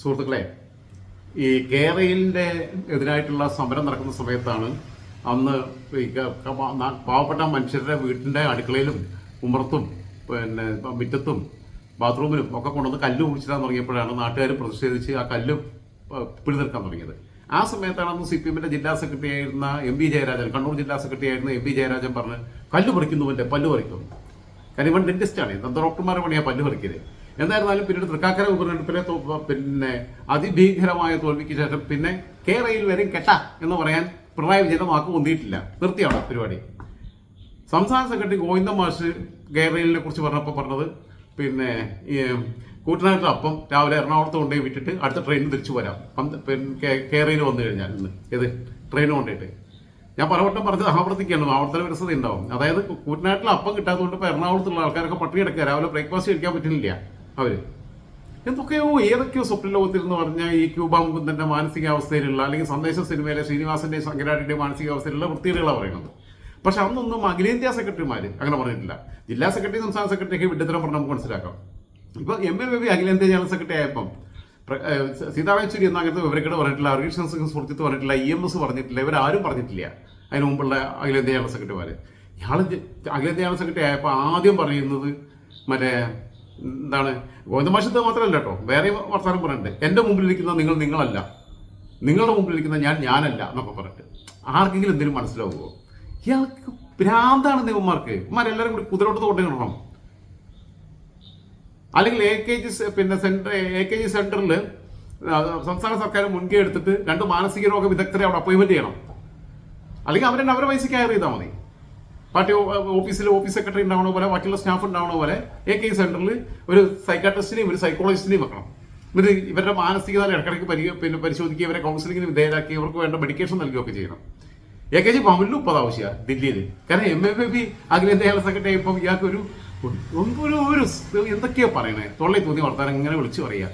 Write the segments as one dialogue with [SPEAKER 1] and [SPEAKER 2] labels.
[SPEAKER 1] സുഹൃത്തുക്കളെ ഈ കേരളിന്റെ എതിരായിട്ടുള്ള സമരം നടക്കുന്ന സമയത്താണ് അന്ന് പാവപ്പെട്ട മനുഷ്യരുടെ വീട്ടിന്റെ അടുക്കളയിലും ഉമർത്തും പിന്നെ മുറ്റത്തും ബാത്റൂമിലും ഒക്കെ കൊണ്ടുവന്ന് കല്ല് കുടിച്ചിടാൻ തുടങ്ങിയപ്പോഴാണ് നാട്ടുകാർ പ്രതിഷേധിച്ച് ആ കല്ല് പിടിതെടുക്കാൻ തുടങ്ങിയത്. ആ സമയത്താണ് അന്ന് സി പി എമ്മിന്റെ ജില്ലാ സെക്രട്ടറി ആയിരുന്ന എം പി ജയരാജൻ കണ്ണൂർ ജില്ലാ സെക്രട്ടറി ആയിരുന്ന എം പി ജയരാജൻ പറഞ്ഞ് കല്ല് പറിക്കുന്നുവല്ലേ പല്ല് പറിക്കുന്നു. കാര്യം ഇവൻ ഡെന്റിസ്റ്റാണ് ഡോക്ടർമാരെ പണിയാ പല്ല് പറിക്കൽ. എന്തായിരുന്നാലും പിന്നീട് തൃക്കാക്കര ഉപതെരഞ്ഞെടുപ്പിലെ പിന്നെ അതിഭീകരമായ തോൽവിക്ക് ശേഷം പിന്നെ കേരളയിൽ വരും കെട്ട എന്ന് പറയാൻ പിണറായി വിജയന്റെ വാക്ക് പൊന്തിയിട്ടില്ല. നിർത്തിയാണ് പരിപാടി? സംസ്ഥാന സെക്രട്ടറി ഗോവിന്ദ മാഷ് കേരളീലിനെ കുറിച്ച് പറഞ്ഞപ്പോൾ പറഞ്ഞത് പിന്നെ കൂട്ടനാട്ടിൽ അപ്പം രാവിലെ എറണാകുളത്ത് കൊണ്ടുപോയി വിട്ടിട്ട് അടുത്ത ട്രെയിനിൽ തിരിച്ചു വരാം. പിന്നെ കേരളയിൽ വന്നു കഴിഞ്ഞാൽ ഇന്ന്. ഏത്? ട്രെയിൻ കൊണ്ടിട്ട് ഞാൻ പലവട്ടം പറഞ്ഞത് ആവർത്തിക്കുകയാണ്. ആവർത്തന വിരസത ഉണ്ടാവും അതായത് കൂട്ടനാട്ടിൽ അപ്പം കിട്ടാത്തതുകൊണ്ട് ഇപ്പോൾ എറണാകുളത്തുള്ള ആൾക്കാരൊക്കെ പട്ടിണി കിടക്കുക രാവിലെ ബ്രേക്ക്ഫാസ്റ്റ് കഴിക്കാൻ പറ്റുന്നില്ല. അവർ. എന്തൊക്കെയോ ഏതൊക്കെയോ സ്വപ്ന ലോകത്തിൽ എന്ന് പറഞ്ഞാൽ ഈ ക്യൂബ മാനസികാവസ്ഥയിലുള്ള അല്ലെങ്കിൽ സന്ദേശ സിനിമയിലെ ശ്രീനിവാസന്റെ ശങ്കരാടിന്റെയും മാനസികാവസ്ഥയിലുള്ള വൃത്തികളാണ് പറയുന്നത്. പക്ഷെ അന്നൊന്നും അഖിലേന്ത്യാ സെക്രട്ടറിമാർ അങ്ങനെ പറഞ്ഞിട്ടില്ല. ജില്ലാ സെക്രട്ടറി സംസ്ഥാന സെക്രട്ടറിക്ക് വിഡ്ഢിത്തരം പറഞ്ഞ് നമുക്ക് മനസ്സിലാക്കാം. ഇപ്പൊ എം എ ബേബി അഖിലേന്ത്യാ ജനറൽ സെക്രട്ടറി ആയപ്പം സീതാവേശ്വരി എന്ന അങ്ങനത്തെ വിവരക്കേട് പറഞ്ഞിട്ടില്ല ഹരികൃഷ്ണൻ സിംഗ് സുഹൃത്തിത്ത് പറഞ്ഞിട്ടില്ല ഇ എം എസ് പറഞ്ഞിട്ടില്ല ഇവരാരും പറഞ്ഞിട്ടില്ല അതിന് മുമ്പുള്ള അഖിലേന്ത്യാ ജനറൽ സെക്രട്ടറിമാർ ഇയാൾ അഖിലേന്ത്യാ ജനറൽ സെക്രട്ടറി ആയപ്പോൾ ആദ്യം പറയുന്നത് മറ്റേ എന്താണ്? ഗോവിന്ദമാശത്ത് മാത്രമല്ല കേട്ടോ. വേറെ വർത്തമാനം പറഞ്ഞിട്ടുണ്ട് എന്റെ മുമ്പിലിരിക്കുന്ന നിങ്ങൾ നിങ്ങളല്ല. നിങ്ങളുടെ മുമ്പിലിരിക്കുന്ന ഞാൻ ഞാനല്ല എന്നൊക്കെ പറഞ്ഞിട്ട്. ആർക്കെങ്കിലും എന്തെങ്കിലും മനസ്സിലാവുമോ ഇയാൾക്ക് ഭ്രാന്താണ് ദൈവന്മാർക്ക്. ഇവന്മാരെല്ലാവരും കൂടി കുതിരോട്ട് കൊണ്ടുവരണം അല്ലെങ്കിൽ എ കെ ജി പിന്നെ സെന്റർ എ കെ ജി സെന്ററിൽ സംസ്ഥാന സർക്കാർ മുൻകൈ എടുത്തിട്ട് രണ്ട് മാനസിക രോഗ വിദഗ്ധരെ അവിടെ അപ്പോയിൻമെന്റ് ചെയ്യണം. അല്ലെങ്കിൽ അവരെ അവരെ പൈസ കയറി ചെയ്താൽ മതി. പാർട്ടി ഓഫീസിൽ ഓഫീസ് സെക്രട്ടറി ഉണ്ടാവണ പോലെ ബാക്കിയുള്ള സ്റ്റാഫ് ഉണ്ടാവണ പോലെ എ കെ സെന്ററിൽ ഒരു സൈക്കാട്രിസ്റ്റിനെയും ഒരു സൈക്കോളജിസ്റ്റിനെയും വെക്കണം. എന്നിട്ട് ഇവരുടെ മാനസികത ഇടക്കിടയ്ക്ക് പരി പിന്നെ പരിശോധിക്കുക ഇവരെ കൗൺസിലിംഗിന് വിധേയരാക്കി ഇവർക്ക് വേണ്ട മെഡിക്കേഷൻ നൽകുകയൊക്കെ ചെയ്യണം. എ കെ ജി പവനിലും ഇപ്പോൾ ആവശ്യമാണ് ദില്ലിയിൽ. കാരണം എം എ ബി അഖിലേന്ത്യാ ജനറൽ സെക്രട്ടറി ഇപ്പം ഇയാൾക്ക് ഒരു ഒരു ഒരു എന്തൊക്കെയോ പറയണേ. തൊള്ളി തോന്നി വർത്താനം ഇങ്ങനെ വിളിച്ചു പറയുക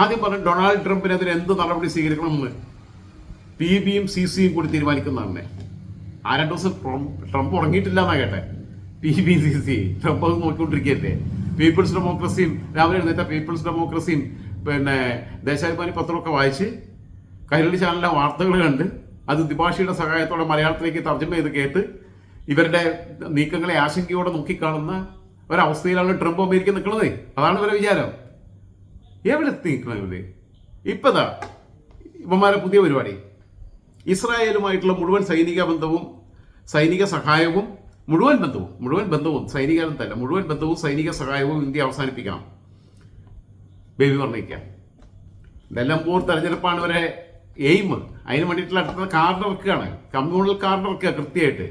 [SPEAKER 1] ആദ്യം പറഞ്ഞു ഡൊണാൾഡ് ട്രംപിനെതിരെ എന്ത് നടപടി സ്വീകരിക്കണമെന്ന് പി ബിയും സി സിയും കൂടി തീരുമാനിക്കുന്നതാണ് ആ രണ്ടു ദിവസം ട്രംപ് ഉറങ്ങിയിട്ടില്ല എന്നാ കേട്ടെ. P B C C Trump അത് നോക്കിക്കൊണ്ടിരിക്കുകയല്ലേ. പീപ്പിൾസ് ഡെമോക്രസിയും രാവിലെ എഴുന്നേറ്റ പീപ്പിൾസ് ഡെമോക്രസിയും പിന്നെ ദേശാഭിമാനി പത്രമൊക്കെ വായിച്ച് കൈരളി ചാനലിലെ വാർത്തകൾ കണ്ട് അത് ദ്വിഭാഷിയുടെ സഹായത്തോടെ മലയാളത്തിലേക്ക് തർജമ ചെയ്ത് കേട്ട് ഇവരുടെ നീക്കങ്ങളെ ആശങ്കയോടെ നോക്കിക്കാണുന്ന ഒരവസ്ഥയിലാണ് ട്രംപ് അമേരിക്ക നിൽക്കുന്നത്. അതാണ് ഇവരുടെ വിചാരം. എവിടെ എത്തി ഇവർ? ഇപ്പതാ. ഇവന്മാരെ പുതിയ പരിപാടി. ഇസ്രായേലുമായിട്ടുള്ള മുഴുവൻ സൈനിക ബന്ധവും സൈനിക സഹായവും മുഴുവൻ ബന്ധവും മുഴുവൻ ബന്ധവും സൈനിക ബന്ധമല്ല മുഴുവൻ ബന്ധവും സൈനിക സഹായവും ഇന്ത്യ അവസാനിപ്പിക്കണം. ബേബി വർണിക്കാം നിലമ്പൂർ തെരഞ്ഞെടുപ്പാണ് ഇവരെ എയിം. അതിന് വേണ്ടിയിട്ടുള്ള അടുത്ത കാർഡ് ഇറക്കുകയാണ്. കമ്മ്യൂണൽ കാർഡ് ഇറക്കുക കൃത്യമായിട്ട്.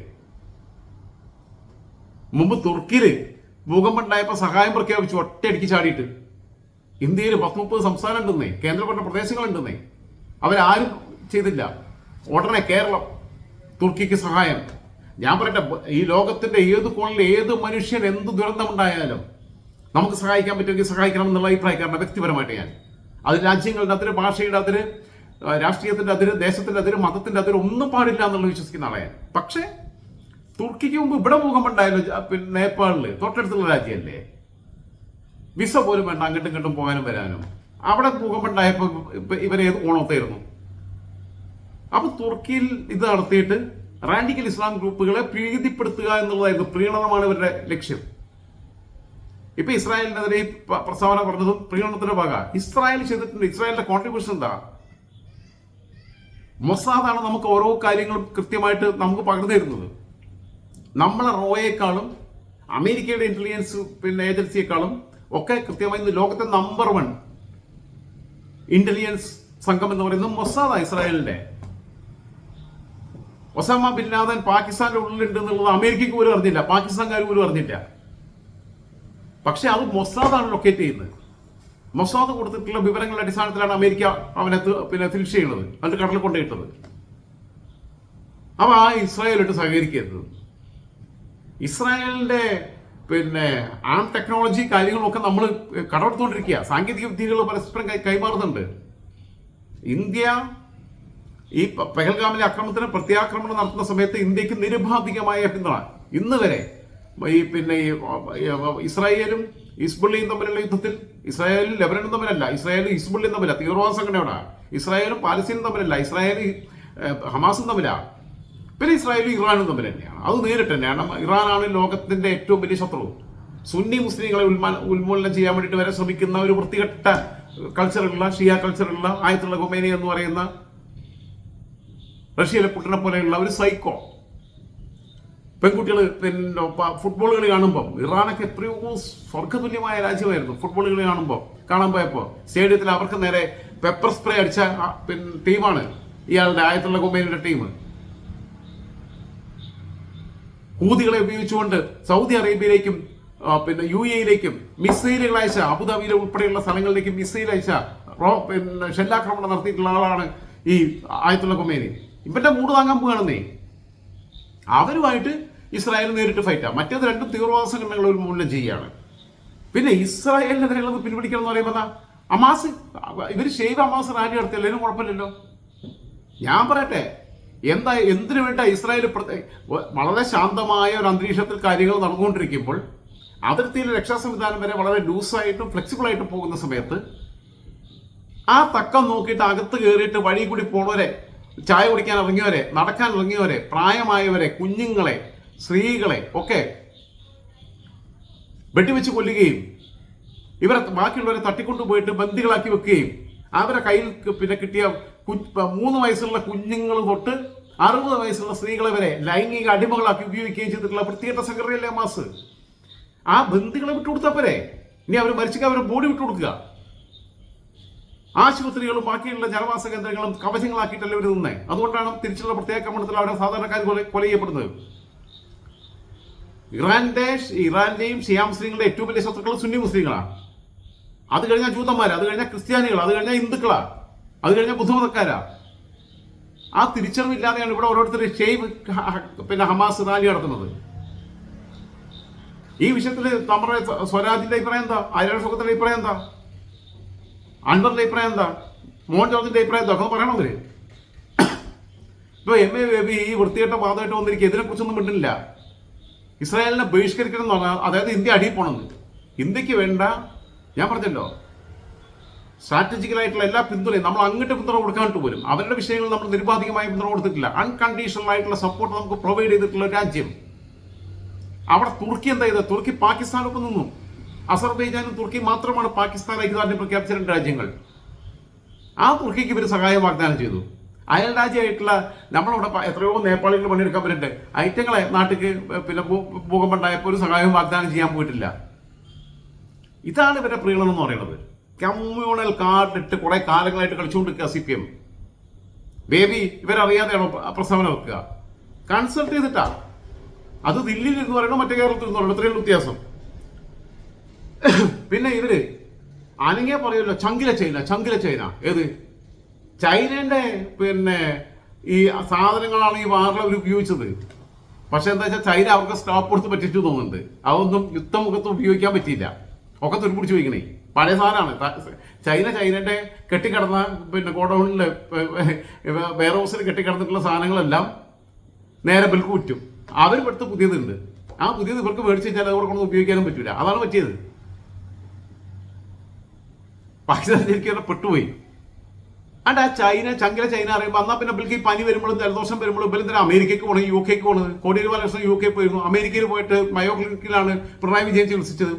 [SPEAKER 1] മുമ്പ് തുർക്കിയിൽ ഭൂകമ്പം ഉണ്ടായപ്പോൾ സഹായം പ്രഖ്യാപിച്ചു ഒറ്റയടിക്ക് ചാടിയിട്ട്. ഇന്ത്യയിൽ പത്ത് മുപ്പത് സംസ്ഥാനം ഉണ്ടെന്നേ കേന്ദ്രഭരണ പ്രദേശങ്ങളുണ്ടെന്നേ അവരാരും ചെയ്തില്ല. ഉടനെ കേരളം തുർക്കിക്ക് സഹായം. ഞാൻ പറയട്ടെ ഈ ലോകത്തിന്റെ ഏത് കോണിൽ ഏത് മനുഷ്യൻ എന്ത് ദുരന്തമുണ്ടായാലും നമുക്ക് സഹായിക്കാൻ പറ്റുമെങ്കിൽ സഹായിക്കണം എന്നുള്ള അഭിപ്രായക്കാരനെ വ്യക്തിപരമായിട്ട് ഞാൻ. അത് രാജ്യങ്ങളുടെ അതിര് ഭാഷയുടെ അതിര് രാഷ്ട്രീയത്തിന്റെ അതിര് ദേശത്തിന്റെ അതിര് മതത്തിന്റെ അതിര് ഒന്നും പാടില്ല എന്നുള്ളത് വിശ്വസിക്കുന്ന ആളെയാണ് പക്ഷേ തുർക്കിക്ക് മുമ്പ് ഇവിടെ ഭൂകമ്പമുണ്ടായല്ലോ ജ- പിന്നെ നേപ്പാളിൽ തൊട്ടടുത്തുള്ള രാജ്യമല്ലേ? വിസ പോലും വേണ്ട അങ്ങോട്ടും ഇങ്ങോട്ടും പോകാനും വരാനും. അവിടെ ഭൂകമ്പമുണ്ടായപ്പോൾ ഇവരെ ഏത് ഓണത്തായിരുന്നു? അപ്പൊ തുർക്കിയിൽ ഇത് നടത്തിയിട്ട് റാൻഡിക്കൽ ഇസ്ലാം ഗ്രൂപ്പുകളെ പ്രീതിപ്പെടുത്തുക എന്നുള്ളതായിരുന്നു പ്രീണനമാണ് ഇവരുടെ ലക്ഷ്യം. ഇപ്പൊ ഇസ്രായേലിനെതിരെ ഈ പ്രസ്താവന പറഞ്ഞതും പ്രീണനത്തിന്റെ ഭാഗ ഇസ്രായേൽ ചെയ്തിട്ടുണ്ട്. ഇസ്രായേലിന്റെ കോൺട്രിബ്യൂഷൻ എന്താ? മൊസാദാണ് നമുക്ക് ഓരോ കാര്യങ്ങളും കൃത്യമായിട്ട് നമുക്ക് പകർന്നു തരുന്നത്. നമ്മളെ റോയേക്കാളും അമേരിക്കയുടെ ഇന്റലിജൻസ് പിന്നെ ഏജൻസിയെക്കാളും ഒക്കെ കൃത്യമായി ലോകത്തെ നമ്പർ വൺ ഇന്റലിജൻസ് സംഘം എന്ന് പറയുന്നത് മൊസാദ ഇസ്രായേലിന്റെ. ഒസാമ ബിൻ ലാദൻ പാകിസ്ഥാന്റെ ഉള്ളിലുണ്ട് എന്നുള്ളത് അമേരിക്കക്ക് പോലും അറിഞ്ഞില്ല. പാകിസ്ഥാൻകാർ പോലും അറിഞ്ഞില്ല. പക്ഷെ അത് മൊസാദാണ് ലൊക്കേറ്റ് ചെയ്യുന്നത്. മൊസാദ് കൊടുത്തിട്ടുള്ള വിവരങ്ങളുടെ അടിസ്ഥാനത്തിലാണ് അമേരിക്ക അവനെ പിന്നെ ഫിനിഷ് ചെയ്യുന്നത്. എന്നിട്ട് കടലിൽ കൊണ്ടുപോയിട്ടത് അവ ആ ഇസ്രായേലിട്ട് സഹകരിക്കരുത്. ഇസ്രായേലിന്റെ പിന്നെ ആം ടെക്നോളജി കാര്യങ്ങളൊക്കെ നമ്മൾ കടമെടുത്തുകൊണ്ടിരിക്കുക. സാങ്കേതിക വിദ്യകൾ പരസ്പരം കൈമാറുന്നുണ്ട്. ഇന്ത്യ ഈ പെഹൽഗാമിലെ ആക്രമണത്തിന് പ്രത്യാക്രമണം നടത്തുന്ന സമയത്ത് ഇന്ത്യയ്ക്ക് നിരുപാധികമായ പിന്തുണ. ഇന്ന് വരെ ഈ പിന്നെ ഇസ്രായേലും ഇസ്ബുള്ളിയും തമ്മിലുള്ള യുദ്ധത്തിൽ ഇസ്രായേലും ലെബനനും തമ്മിലല്ല ഇസ്രായേലും ഇസ്ബുള്ളിയും തമ്മില തീവ്രവാദ സംഘടനയോടാ ഇസ്രായേലും പാലസ്തീനും തമ്മിലല്ല ഇസ്രായേൽ ഹമാസും തമ്മിലാണ് പിന്നെ ഇസ്രായേലും ഇറാനും തമ്മിൽ തന്നെയാണ്. അത് നേരിട്ട് തന്നെയാണ് ഇറാനാണ് ലോകത്തിന്റെ ഏറ്റവും വലിയ ശത്രു. സുന്നി മുസ്ലിങ്ങളെ ഉന്മാ ഉന്മൂലനം ചെയ്യാൻ വേണ്ടിയിട്ട് വരെ ശ്രമിക്കുന്ന ഒരു വൃത്തികെട്ട കൾച്ചറുള്ള ഷിയ കൾച്ചറുള്ള ആയത്തുള്ള ഗൊമേനി എന്ന് പറയുന്ന റഷ്യയിലെ പുട്ടിനെ പോലെയുള്ള ഒരു സൈക്കോ പെൺകുട്ടികൾ പിന്നെ ഫുട്ബോൾ കളി കാണുമ്പോൾ ഇറാനൊക്കെ എത്രയോ സ്വർഗതുല്യമായ രാജ്യമായിരുന്നു ഫുട്ബോൾ കളി കാണുമ്പോൾ കാണാൻ പോയപ്പോൾ സ്റ്റേഡിയത്തിൽ അവർക്ക് നേരെ പെപ്പർ സ്പ്രേ അടിച്ച പിന്നെ ടീമാണ് ഇയാളുടെ ആയത്തുള്ള കൊമ്പനിയുടെ ടീം. ഹൂതികളെ ഉപയോഗിച്ചുകൊണ്ട് സൗദി അറേബ്യയിലേക്കും പിന്നെ യു എയിലേക്കും മിസൈലുകൾ അയച്ച അബുദാബിയിലെ ഉൾപ്പെടെയുള്ള സ്ഥലങ്ങളിലേക്ക് മിസൈൽ അയച്ച പിന്നെ ഷെല്ലാക്രമണം നടത്തിയിട്ടുള്ള ആളാണ് ഈ ആയത്തുള്ള കൊമേനി ഇവന്റെ മൂട് താങ്ങാൻ പോകണമെന്നേ അവരുമായിട്ട് ഇസ്രായേൽ നേരിട്ട് ഫൈറ്റാ മറ്റേത് രണ്ടും തീവ്രവാദ സംഘടനകൾ ഉന്മൂലനം ചെയ്യുകയാണ്. പിന്നെ ഇസ്രായേലിനെതിരെയുള്ളത് പിൻപിടിക്കണം എന്ന് പറയുമ്പോൾ? അമാസ് ഇവർ ഷെയ്ഖ് അമാസ് റാലി നടത്തിയല്ലേലും കുഴപ്പമില്ലല്ലോ. ഞാൻ പറയട്ടെ എന്താ എന്തിനു വേണ്ട ഇസ്രായേൽ വളരെ ശാന്തമായ ഒരു അന്തരീക്ഷത്തിൽ കാര്യങ്ങൾ നടന്നുകൊണ്ടിരിക്കുമ്പോൾ അതിർത്തിയിലെ രക്ഷാ സംവിധാനം വരെ വളരെ ലൂസായിട്ടും ഫ്ലെക്സിബിൾ ആയിട്ടും പോകുന്ന സമയത്ത് ആ തക്കം നോക്കിയിട്ട് അകത്ത് കയറിയിട്ട് വഴി കൂടി പോണവരെ ചായ കുടിക്കാൻ ഇറങ്ങിയവരെ നടക്കാൻ ഇറങ്ങിയവരെ പ്രായമായവരെ കുഞ്ഞുങ്ങളെ സ്ത്രീകളെ ഒക്കെ വെട്ടിവെച്ച് കൊല്ലുകയും ഇവരെ ബാക്കിയുള്ളവരെ തട്ടിക്കൊണ്ടുപോയിട്ട് ബന്ദികളാക്കി വെക്കുകയും അവരെ കയ്യിൽ പിന്നെ കിട്ടിയ മൂന്ന് വയസ്സുള്ള കുഞ്ഞുങ്ങൾ തൊട്ട് അറുപത് വയസ്സുള്ള സ്ത്രീകളെ വരെ ലൈംഗിക അടിമകളാക്കി ഉപയോഗിക്കുകയും ചെയ്തിട്ടുള്ള വൃത്തികെട്ട സംഘടനയല്ലേ മാസ്. ആ ബന്ദികളെ വിട്ടുകൊടുത്തപ്പോരെ ഇനി അവർ മരിച്ചെങ്കിൽ അവരുടെ ബോഡി വിട്ടുകൊടുക്കുക. ആശുപത്രികളും ബാക്കിയുള്ള ജനവാസ കേന്ദ്രങ്ങളും കവചങ്ങളാക്കിയിട്ടല്ലേ ഇവർ നിന്നേ? അതുകൊണ്ടാണ് തിരിച്ചുള്ള പ്രത്യേക ആക്രമണത്തിൽ അവിടെ സാധാരണക്കാർ കൊല ചെയ്യപ്പെടുന്നത് ഇറാന്റെ ഇറാന്റെയും ഷിയാ മുസ്ലിങ്ങളുടെ ഏറ്റവും വലിയ ശത്രുക്കൾ സുന്നി മുസ്ലിങ്ങളാണ്. അത് കഴിഞ്ഞാൽ ജൂതന്മാർ അത് കഴിഞ്ഞാൽ ക്രിസ്ത്യാനികൾ അത് കഴിഞ്ഞാൽ ഹിന്ദുക്കളാ അത് കഴിഞ്ഞാൽ ബുദ്ധമതക്കാരാ. ആ തിരിച്ചറിവില്ലാതെയാണ് ഇവിടെ ഓരോരുത്തർ ഷെയ്ബ് പിന്നെ ഹമാസ് റാലി നടത്തുന്നത്. ഈ വിഷയത്തിൽ നമ്മുടെ സ്വരാജിന്റെ അഭിപ്രായം എന്താ? സുഖത്തിന്റെ അഭിപ്രായം എന്താ? അൻവറിന്റെ അഭിപ്രായം എന്താ? മോഹൻ ജോർജിന്റെ അഭിപ്രായം എന്താ? അതൊക്കെ പറയണം അവർ. ഇപ്പൊ എം എ ബേബി ഈ വൃത്തികെട്ട വാദമായിട്ട് ഇതിനെ കുറിച്ചൊന്നും മിണ്ടുന്നില്ല. ഇസ്രായേലിനെ ബഹിഷ്കരിക്കണം എന്ന് പറഞ്ഞാൽ അതായത് ഇന്ത്യ അടിയിൽ പോണെന്ന് ഇന്ത്യയ്ക്ക് വേണ്ട ഞാൻ പറഞ്ഞല്ലോ സ്ട്രാറ്റജിക്കലായിട്ടുള്ള എല്ലാ പിന്തുണയും നമ്മൾ അങ്ങോട്ട് പിന്തുണ കൊടുക്കാനിട്ട് പോലും അവരുടെ വിഷയങ്ങൾ നമ്മൾ നിരുപാധികമായ പിന്തുണ കൊടുത്തിട്ടില്ല. അൺകണ്ടീഷണൽ ആയിട്ടുള്ള സപ്പോർട്ട് നമുക്ക് പ്രൊവൈഡ് ചെയ്തിട്ടുള്ള രാജ്യം. അവിടെ തുർക്കി എന്താ ചെയ്തത്? തുർക്കി പാകിസ്ഥാനൊപ്പം നിന്നു. അസർബൈജാനും തുർക്കിയും മാത്രമാണ് പാകിസ്ഥാൻ ഐക്യദാർഢ്യം പ്രഖ്യാപിച്ച രണ്ട് രാജ്യങ്ങൾ. ആ തുർക്കിക്ക് ഇവർ സഹായം വാഗ്ദാനം ചെയ്തു. അയൽ രാജ്യമായിട്ടുള്ള നമ്മളവിടെ എത്രയോ നേപ്പാളികൾ പണിയെടുക്കാൻ വരുന്നുണ്ട് ഐറ്റങ്ങളെ നാട്ടിക്ക് പിന്നെ ഭൂകമ്പം ഉണ്ടായപ്പോൾ ഒരു സഹായവും വാഗ്ദാനം ചെയ്യാൻ പോയിട്ടില്ല. ഇതാണ് ഇവരുടെ പ്രീണനം എന്ന് പറയുന്നത്. കമ്മ്യൂണൽ കാർഡ് ഇട്ട് കുറെ കാലങ്ങളായിട്ട് കളിച്ചുകൊണ്ടിരിക്കുക സി പി എം ബേബി ഇവരറിയാതെയാണോ പ്രസ്താവന വെക്കുക? കൺസൾട്ട് ചെയ്തിട്ടാണ് അത് ദില്ലിയിൽ എന്ന് പറയണോ മറ്റേ കേരളത്തിൽ എന്ന് പറയണോ? ഇത്രയുള്ള വ്യത്യാസം. പിന്നെ ഇവർ അനങ്ങിയ പറയുമല്ലോ ചങ്കില ചൈന ചങ്കില ചൈന. ഏത്? ചൈനയുടെ പിന്നെ ഈ സാധനങ്ങളാണ് ഈ വാറിൽ അവർ ഉപയോഗിച്ചത്. പക്ഷെ എന്താ വെച്ചാൽ ചൈന അവർക്ക് സ്റ്റോപ്പ് കൊടുത്ത് പറ്റിച്ചു തോന്നുന്നുണ്ട്. അതൊന്നും യുദ്ധമുഖത്ത് ഉപയോഗിക്കാൻ പറ്റിയില്ല. ഒക്കെ തുരുപിടിച്ച് വയ്ക്കണേ പഴയ സാധനമാണ്. ചൈന ചൈനയുടെ കെട്ടിക്കിടന്ന പിന്നെ ഗോഡൌണിൽ വെയർ ഹൗസിൽ കെട്ടിക്കിടന്നിട്ടുള്ള സാധനങ്ങളെല്ലാം നേരെ ബിൽക്ക് അവർ എടുത്ത് പുതിയതുണ്ട്. ആ പുതിയത് ഇവർക്ക് മേടിച്ച് കഴിഞ്ഞാൽ അതോടൊപ്പം ഉപയോഗിക്കാനും പറ്റില്ല അതാണ് പറ്റിയത്. പാകിസ്ഥാൻ ശരിക്കും പെട്ടുപോയി. അണ്ട് ആ ചൈന ചങ്കില ചൈന അറിയുമ്പോൾ അന്നാ പിന്നെ ഇവർക്ക് ഈ പനി വരുമ്പോഴും ജലദോഷം വരുമ്പോഴും ഇവർ തന്നെ അമേരിക്കയ്ക്ക് പോകണം യു കെക്ക് പോകണത് കോടിയേരി ബാലകൃഷ്ണൻ യു കെ പോയിരുന്നു. അമേരിക്കയിൽ പോയിട്ട് മയോ ക്ലിനിക്കിലാണ് പിണറായി വിജയൻ ചികിത്സിച്ചത്.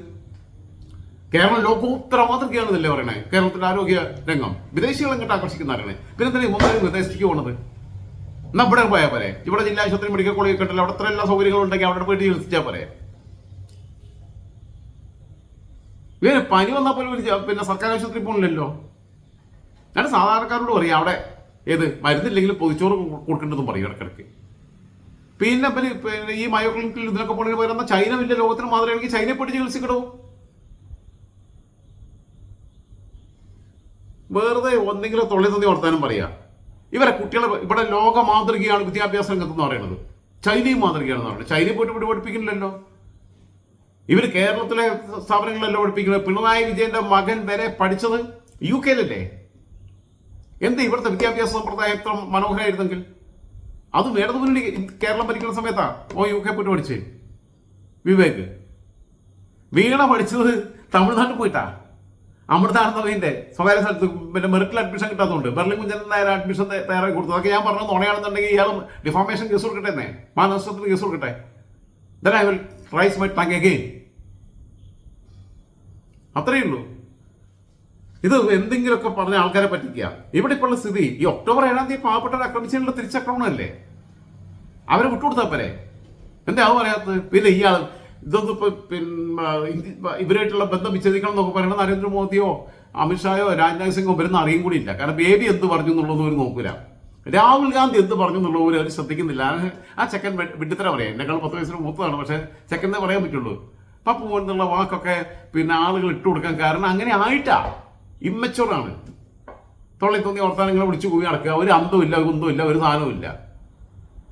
[SPEAKER 1] കേരളം ലോകോത്തര മാതൃകയാണെന്നല്ലേ പറയണേ? കേരളത്തിലെ ആരോഗ്യ രംഗം. വിദേശികൾ എങ്ങോട്ട് ആകർഷിക്കുന്ന അറിയണേ പിന്നെ തന്നെ മുമ്പ് വിദേശത്തേക്ക് പോണത്? എന്നാ ഇവിടെ പോയാൽ പോരെ. ഇവിടെ ജില്ലാ ആശുപത്രി മെഡിക്കൽ കോളേജ് ഒക്കെ ഉണ്ടല്ലോ. അവിടെ എല്ലാ സൗകര്യങ്ങളും ഉണ്ടെങ്കിൽ അവിടെ പോയിട്ട് ചികിത്സിച്ചാൽ പോരെ. ഇവർ പനി വന്നാൽ പോലും ഒരു പിന്നെ സർക്കാർ ആശുപത്രി പോകണില്ലല്ലോ ഞാൻ സാധാരണക്കാരോട് പറയും അവിടെ ഏത് മരുന്നില്ലെങ്കിലും പൊതിച്ചോറ് കൊടുക്കേണ്ടതും പറയും ഇടക്കിടക്ക്. പിന്നെ പിന്നെ പിന്നെ ഈ മയോ ക്ലിനിക്കിൽ ഇതിനൊക്കെ പോണതിന് പകരം ചൈന വലിയ ലോകത്തിന് മാതൃകയാണെങ്കിൽ ചൈനയെ പോയിട്ട് ചികിത്സിക്കണോ വെറുതെ ഒന്നെങ്കിലും തൊള്ളി തന്നി വർത്താനം പറയാ. ഇവരെ കുട്ടികളെ ഇവിടെ ലോക മാതൃകയാണ് വിദ്യാഭ്യാസ രംഗത്ത് എന്ന് പറയുന്നത്. ചൈനയും മാതൃകയാണെന്ന് പറയുന്നത്. ചൈനയെ പോയിട്ട് ഇവിടെ പഠിപ്പിക്കുന്നില്ലല്ലോ. ഇവർ കേരളത്തിലെ സ്ഥാപനങ്ങളെല്ലാം പഠിപ്പിക്കുന്നത്. പിണറായി വിജയന്റെ മകൻ വരെ പഠിച്ചത് യു കെയിലല്ലേ? എന്ത് ഇവിടുത്തെ വിദ്യാഭ്യാസ സമ്പ്രദായം എത്ര മനോഹരമായിരുന്നെങ്കിൽ അത് വേണ്ടത് മുന്നിൽ കേരളം ഭരിക്കുന്ന സമയത്താ ഓ യു കെ പോയിട്ട് പഠിച്ചേ? വിവേക്. വീണ പഠിച്ചത് തമിഴ്നാട്ടിൽ പോയിട്ടാ. അമൃതാനന്ദവിന്റെ സ്വകാര്യ സ്ഥലത്ത് പിന്നെ മെറിറ്റിൽ അഡ്മിഷൻ കിട്ടാത്തതുകൊണ്ട് ബെർലിൻ കുഞ്ഞൻ നായർ അഡ്മിഷൻ തയ്യാറായി കൊടുത്തു. അതൊക്കെ ഞാൻ പറഞ്ഞത് നുണയാണെന്നുണ്ടെങ്കിൽ ഇയാളും ഡിഫോമേഷൻ കേസ് കൊടുക്കട്ടെ എന്നേ. മാനനഷ്ടത്തിന് കേസ് കൊടുക്കട്ടെ. Then I will raise my tongue again അത്രയേ ഉള്ളൂ. ഇത് എന്തെങ്കിലുമൊക്കെ പറഞ്ഞ ആൾക്കാരെ പറ്റിക്കുക. ഇവിടെ ഇപ്പോൾ സ്ഥിതി ഈ ഒക്ടോബർ ഏഴാം തീയതി പാവപ്പെട്ടവരെ ആക്രമിച്ചതിനുള്ള തിരിച്ചാക്രമണമല്ലേ? അവരെ വിട്ടുകൊടുത്താൽ പോരെ. എന്താ പറയാത്തത്? പിന്നെ ഇയാൾ ഇതൊന്നും ഇപ്പൊ പിന്നെ ഇവരായിട്ടുള്ള ബന്ധം വിച്ഛേദിക്കണം എന്നൊക്കെ പറയുന്നത് നരേന്ദ്രമോദിയോ അമിത്ഷായോ രാജ്നാഥ് സിംഗോ വരുന്ന അറിയും കൂടി ഇല്ല. കാരണം ബേബി എന്ത് പറഞ്ഞു എന്നുള്ളത് ഒരു നോക്കൂല. രാഹുൽ ഗാന്ധി എന്ത് പറഞ്ഞു എന്നുള്ള ഒരു അവർ ശ്രദ്ധിക്കുന്നില്ല. ആ- ചെക്കൻ വിട്ടിത്തര പറയാം. എന്നെക്കാൾ പത്ത് വയസ്സിന് മൂത്തതാണ് പക്ഷെ ചെക്കനെ പറയാൻ പറ്റുള്ളൂ. പപ്പു എന്നുള്ള വാക്കൊക്കെ പിന്നെ ആളുകൾ ഇട്ട് കൊടുക്കാൻ കാരണം അങ്ങനെ ആയിട്ടാ. ഇമ്മച്ചുറാണ് തൊള്ളി തോന്നി വർത്താനങ്ങളെ വിളിച്ചു പോയി നടക്കുക. ഒരു അന്തമില്ല ഒരു കുന്തമില്ല ഒരു സാധനവുമില്ല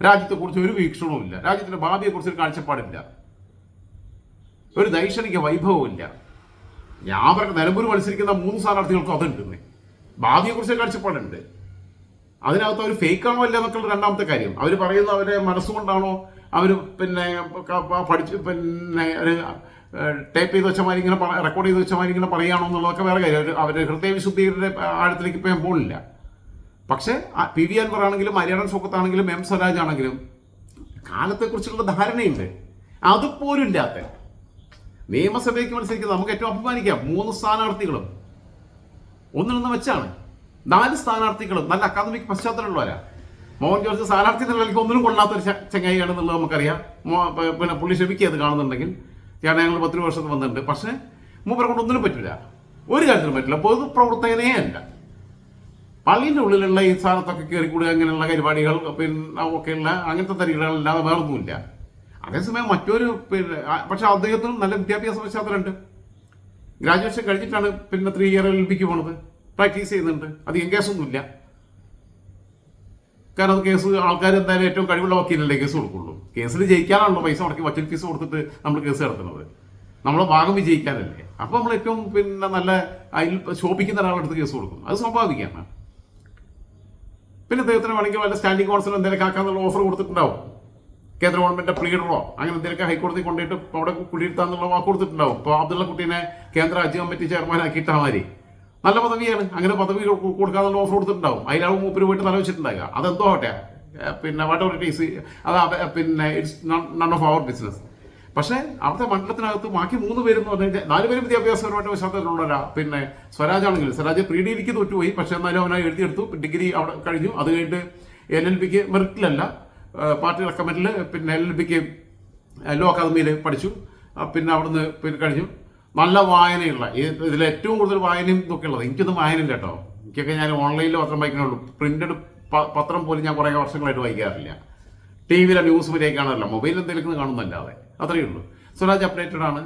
[SPEAKER 1] രാജ്യത്തെക്കുറിച്ച് ഒരു വീക്ഷണവും ഇല്ല. രാജ്യത്തിന്റെ ഭാവിയെക്കുറിച്ച് ഒരു കാഴ്ചപ്പാടില്ല. ഒരു ദൈക്ഷണിക വൈഭവമില്ല ഞാൻ പറഞ്ഞ നിലമ്പൂർ മത്സരിക്കുന്ന മൂന്ന് സ്ഥാനാർത്ഥികൾക്കും അതുണ്ട്. ഭാവിയെക്കുറിച്ച് കാഴ്ചപ്പാടുണ്ട്. അതിനകത്ത് അവർ ആണോ അല്ല എന്നൊക്കെയുള്ള രണ്ടാമത്തെ കാര്യം. അവർ പറയുന്നത് അവരെ മനസ്സുകൊണ്ടാണോ? അവർ പിന്നെ പഠിച്ച് പിന്നെ ഒരു ടൈപ്പ് ചെയ്ത് വെച്ചമാരി ഇങ്ങനെ റെക്കോർഡ് ചെയ്ത് വെച്ചമാരി ഇങ്ങനെ പറയുകയാണോ എന്നുള്ളതൊക്കെ വേറെ കാര്യം. അവർ ഹൃദയവിശുദ്ധിയുടെ ആഴത്തിലേക്ക് ഇപ്പോൾ പോകുന്നില്ല പക്ഷേ പി വി അൻവർ ആണെങ്കിലും മലയാളം സുഖത്താണെങ്കിലും എം സ്വരാജ് ആണെങ്കിലും കാലത്തെക്കുറിച്ചുള്ള ധാരണയുണ്ട്. അതുപോലും ഇല്ലാത്ത നിയമസഭയ്ക്ക് മത്സരിക്കുന്നത് നമുക്ക് ഏറ്റവും അഭിമാനിക്കാം മൂന്ന് സ്ഥാനാർത്ഥികളും. ഒന്നിൽ നിന്ന് വെച്ചാണ് നാല് സ്ഥാനാർത്ഥികളും നല്ല അക്കാദമിക് പശ്ചാത്തലമുള്ളവരാ. മോഹൻ ജോർജ് സ്ഥാനാർത്ഥി നിലനിൽക്കുക ഒന്നിനും കൊള്ളാത്തൊരു ചങ്ങായിയാണ് ചങ്ങായിയാണെന്നുള്ളത് നമുക്കറിയാം. പിന്നെ പുള്ളി ക്ഷമിക്കുക അത് കാണുന്നുണ്ടെങ്കിൽ കാരണം ഞങ്ങൾ പത്ത് വർഷത്ത് വന്നിട്ടുണ്ട്. പക്ഷേ മൂപ്പരെ കൊണ്ട് ഒന്നിനും പറ്റില്ല ഒരു കാര്യത്തിനും പറ്റില്ല. പൊതുപ്രവർത്തകനേ അല്ല. പള്ളിന്റെ ഉള്ളിലുള്ള ഈ സ്ഥാനത്തൊക്കെ കയറിക്കൂടുക അങ്ങനെയുള്ള പരിപാടികൾ പിന്നെ ഒക്കെയുള്ള അങ്ങനത്തെ തരികളല്ലാതെ വേറൊന്നുമില്ല. അതേസമയം മറ്റൊരു പിന്നെ പക്ഷെ അദ്ദേഹത്തിനും നല്ല വിദ്യാഭ്യാസ പശ്ചാത്തലമുണ്ട്. ഗ്രാജുവേഷൻ കഴിഞ്ഞിട്ടാണ് പിന്നെ ത്രീ ഇയർ എൽ പിക്ക് പോണത്. പ്രാക്ടീസ് ചെയ്യുന്നുണ്ട്. അധികം കേസൊന്നുമില്ല കാരണം അത് കേസ് ആൾക്കാർ എന്തായാലും ഏറ്റവും കഴിവുള്ള വക്കീലല്ലേ കേസ് കൊടുക്കുള്ളൂ. കേസിൽ ജയിക്കാനാണല്ലോ പൈസ മുടക്കി വക്കീൽ ഫീസ് കൊടുത്തിട്ട് നമ്മൾ കേസ് നടത്തുന്നത്. നമ്മളെ ഭാഗം വിജയിക്കാനല്ലേ. അപ്പോൾ നമ്മൾ ഏറ്റവും പിന്നെ നല്ല അതിൽ ശോഭിക്കുന്ന ഒരാളെടുത്ത് കേസ് കൊടുക്കും. അത് സ്വാഭാവികമാണ്. പിന്നെ അദ്ദേഹത്തിന് വേണമെങ്കിൽ വല്ല സ്റ്റാൻഡിംഗ് കോൺസിൽ എന്തെങ്കിലും ആക്കാന്നുള്ള ഓഫർ കൊടുത്തിട്ടുണ്ടാവും. കേന്ദ്ര ഗവൺമെന്റ് പ്ലീഡറോ അങ്ങനെ എന്തെങ്കിലും ഹൈക്കോടതി കൊണ്ടുപോയിട്ട് അവിടെ കുടിയിരുത്താന്നുള്ള വാക്ക് കൊടുത്തിട്ടുണ്ടാവും. ഇപ്പോൾ അബ്ദുള്ള കുട്ടീനെ കേന്ദ്ര ഹജ്ജ് കമ്മിറ്റി ചെയർമാൻ ആക്കിയിട്ടാൽ മതി നല്ല പദവിയാണ്. അങ്ങനെ പദവി കൊടുക്കാതെ ഓഫർ കൊടുത്തിട്ടുണ്ടാവും. അതിലാവും മൂപ്പര് പോയിട്ട് തല വെച്ചിട്ടുണ്ടാകുക അതെന്തോ ആവട്ടെ. ഏഹ് പിന്നെ വാട്ട് എവർ ഇറ്റ് ഈസ് അത് പിന്നെ it's none of our business പക്ഷേ അവിടുത്തെ മണ്ഡലത്തിനകത്ത് ബാക്കി മൂന്ന് പേരെന്ന് പറഞ്ഞു കഴിഞ്ഞാൽ നാല് പേരും വിദ്യാഭ്യാസപരമായിട്ട് പശ്ചാത്തലമുള്ളവരാ പിന്നെ സ്വരാജ് ആണെങ്കിലും സ്വരാജ് പ്രീ ഡിഗ്രിക്ക് തോറ്റുപോയി. പക്ഷേ എന്നാലും അവനായി എഴുതിയെടുത്തു. ഡിഗ്രി അവിടെ കഴിഞ്ഞു. അത് കഴിഞ്ഞിട്ട് എൽ എൽ പിക്ക് മെറിറ്റിലല്ല പാർട്ടി റെക്കമെൻഡിൽ പിന്നെ എൽ എൽ പിക്ക് ലോ അക്കാദമിയിൽ പഠിച്ചു. പിന്നെ അവിടുന്ന് പിന്നെ കഴിഞ്ഞു. നല്ല വായനയുള്ള ഇതിൽ ഏറ്റവും കൂടുതൽ വായനയും ഇതൊക്കെ ഉള്ളത് എനിക്കൊന്നും വായനയില്ല കേട്ടോ. എനിക്കൊക്കെ ഞാൻ ഓൺലൈനിൽ പത്രം വായിക്കണുള്ളൂ പ്രിന്റഡ് പത്രം പോലും ഞാൻ കുറേ വർഷങ്ങളായിട്ട് വായിക്കാറില്ല. ടി വിയിലെ ന്യൂസ് വരെ കാണാറില്ല മൊബൈലിൽ എന്തെങ്കിലും കാണുന്നല്ലാതെ. അത്രയേ ഉള്ളൂ. സ്വരാജ് അപ്ഡേറ്റഡ് ആണ്.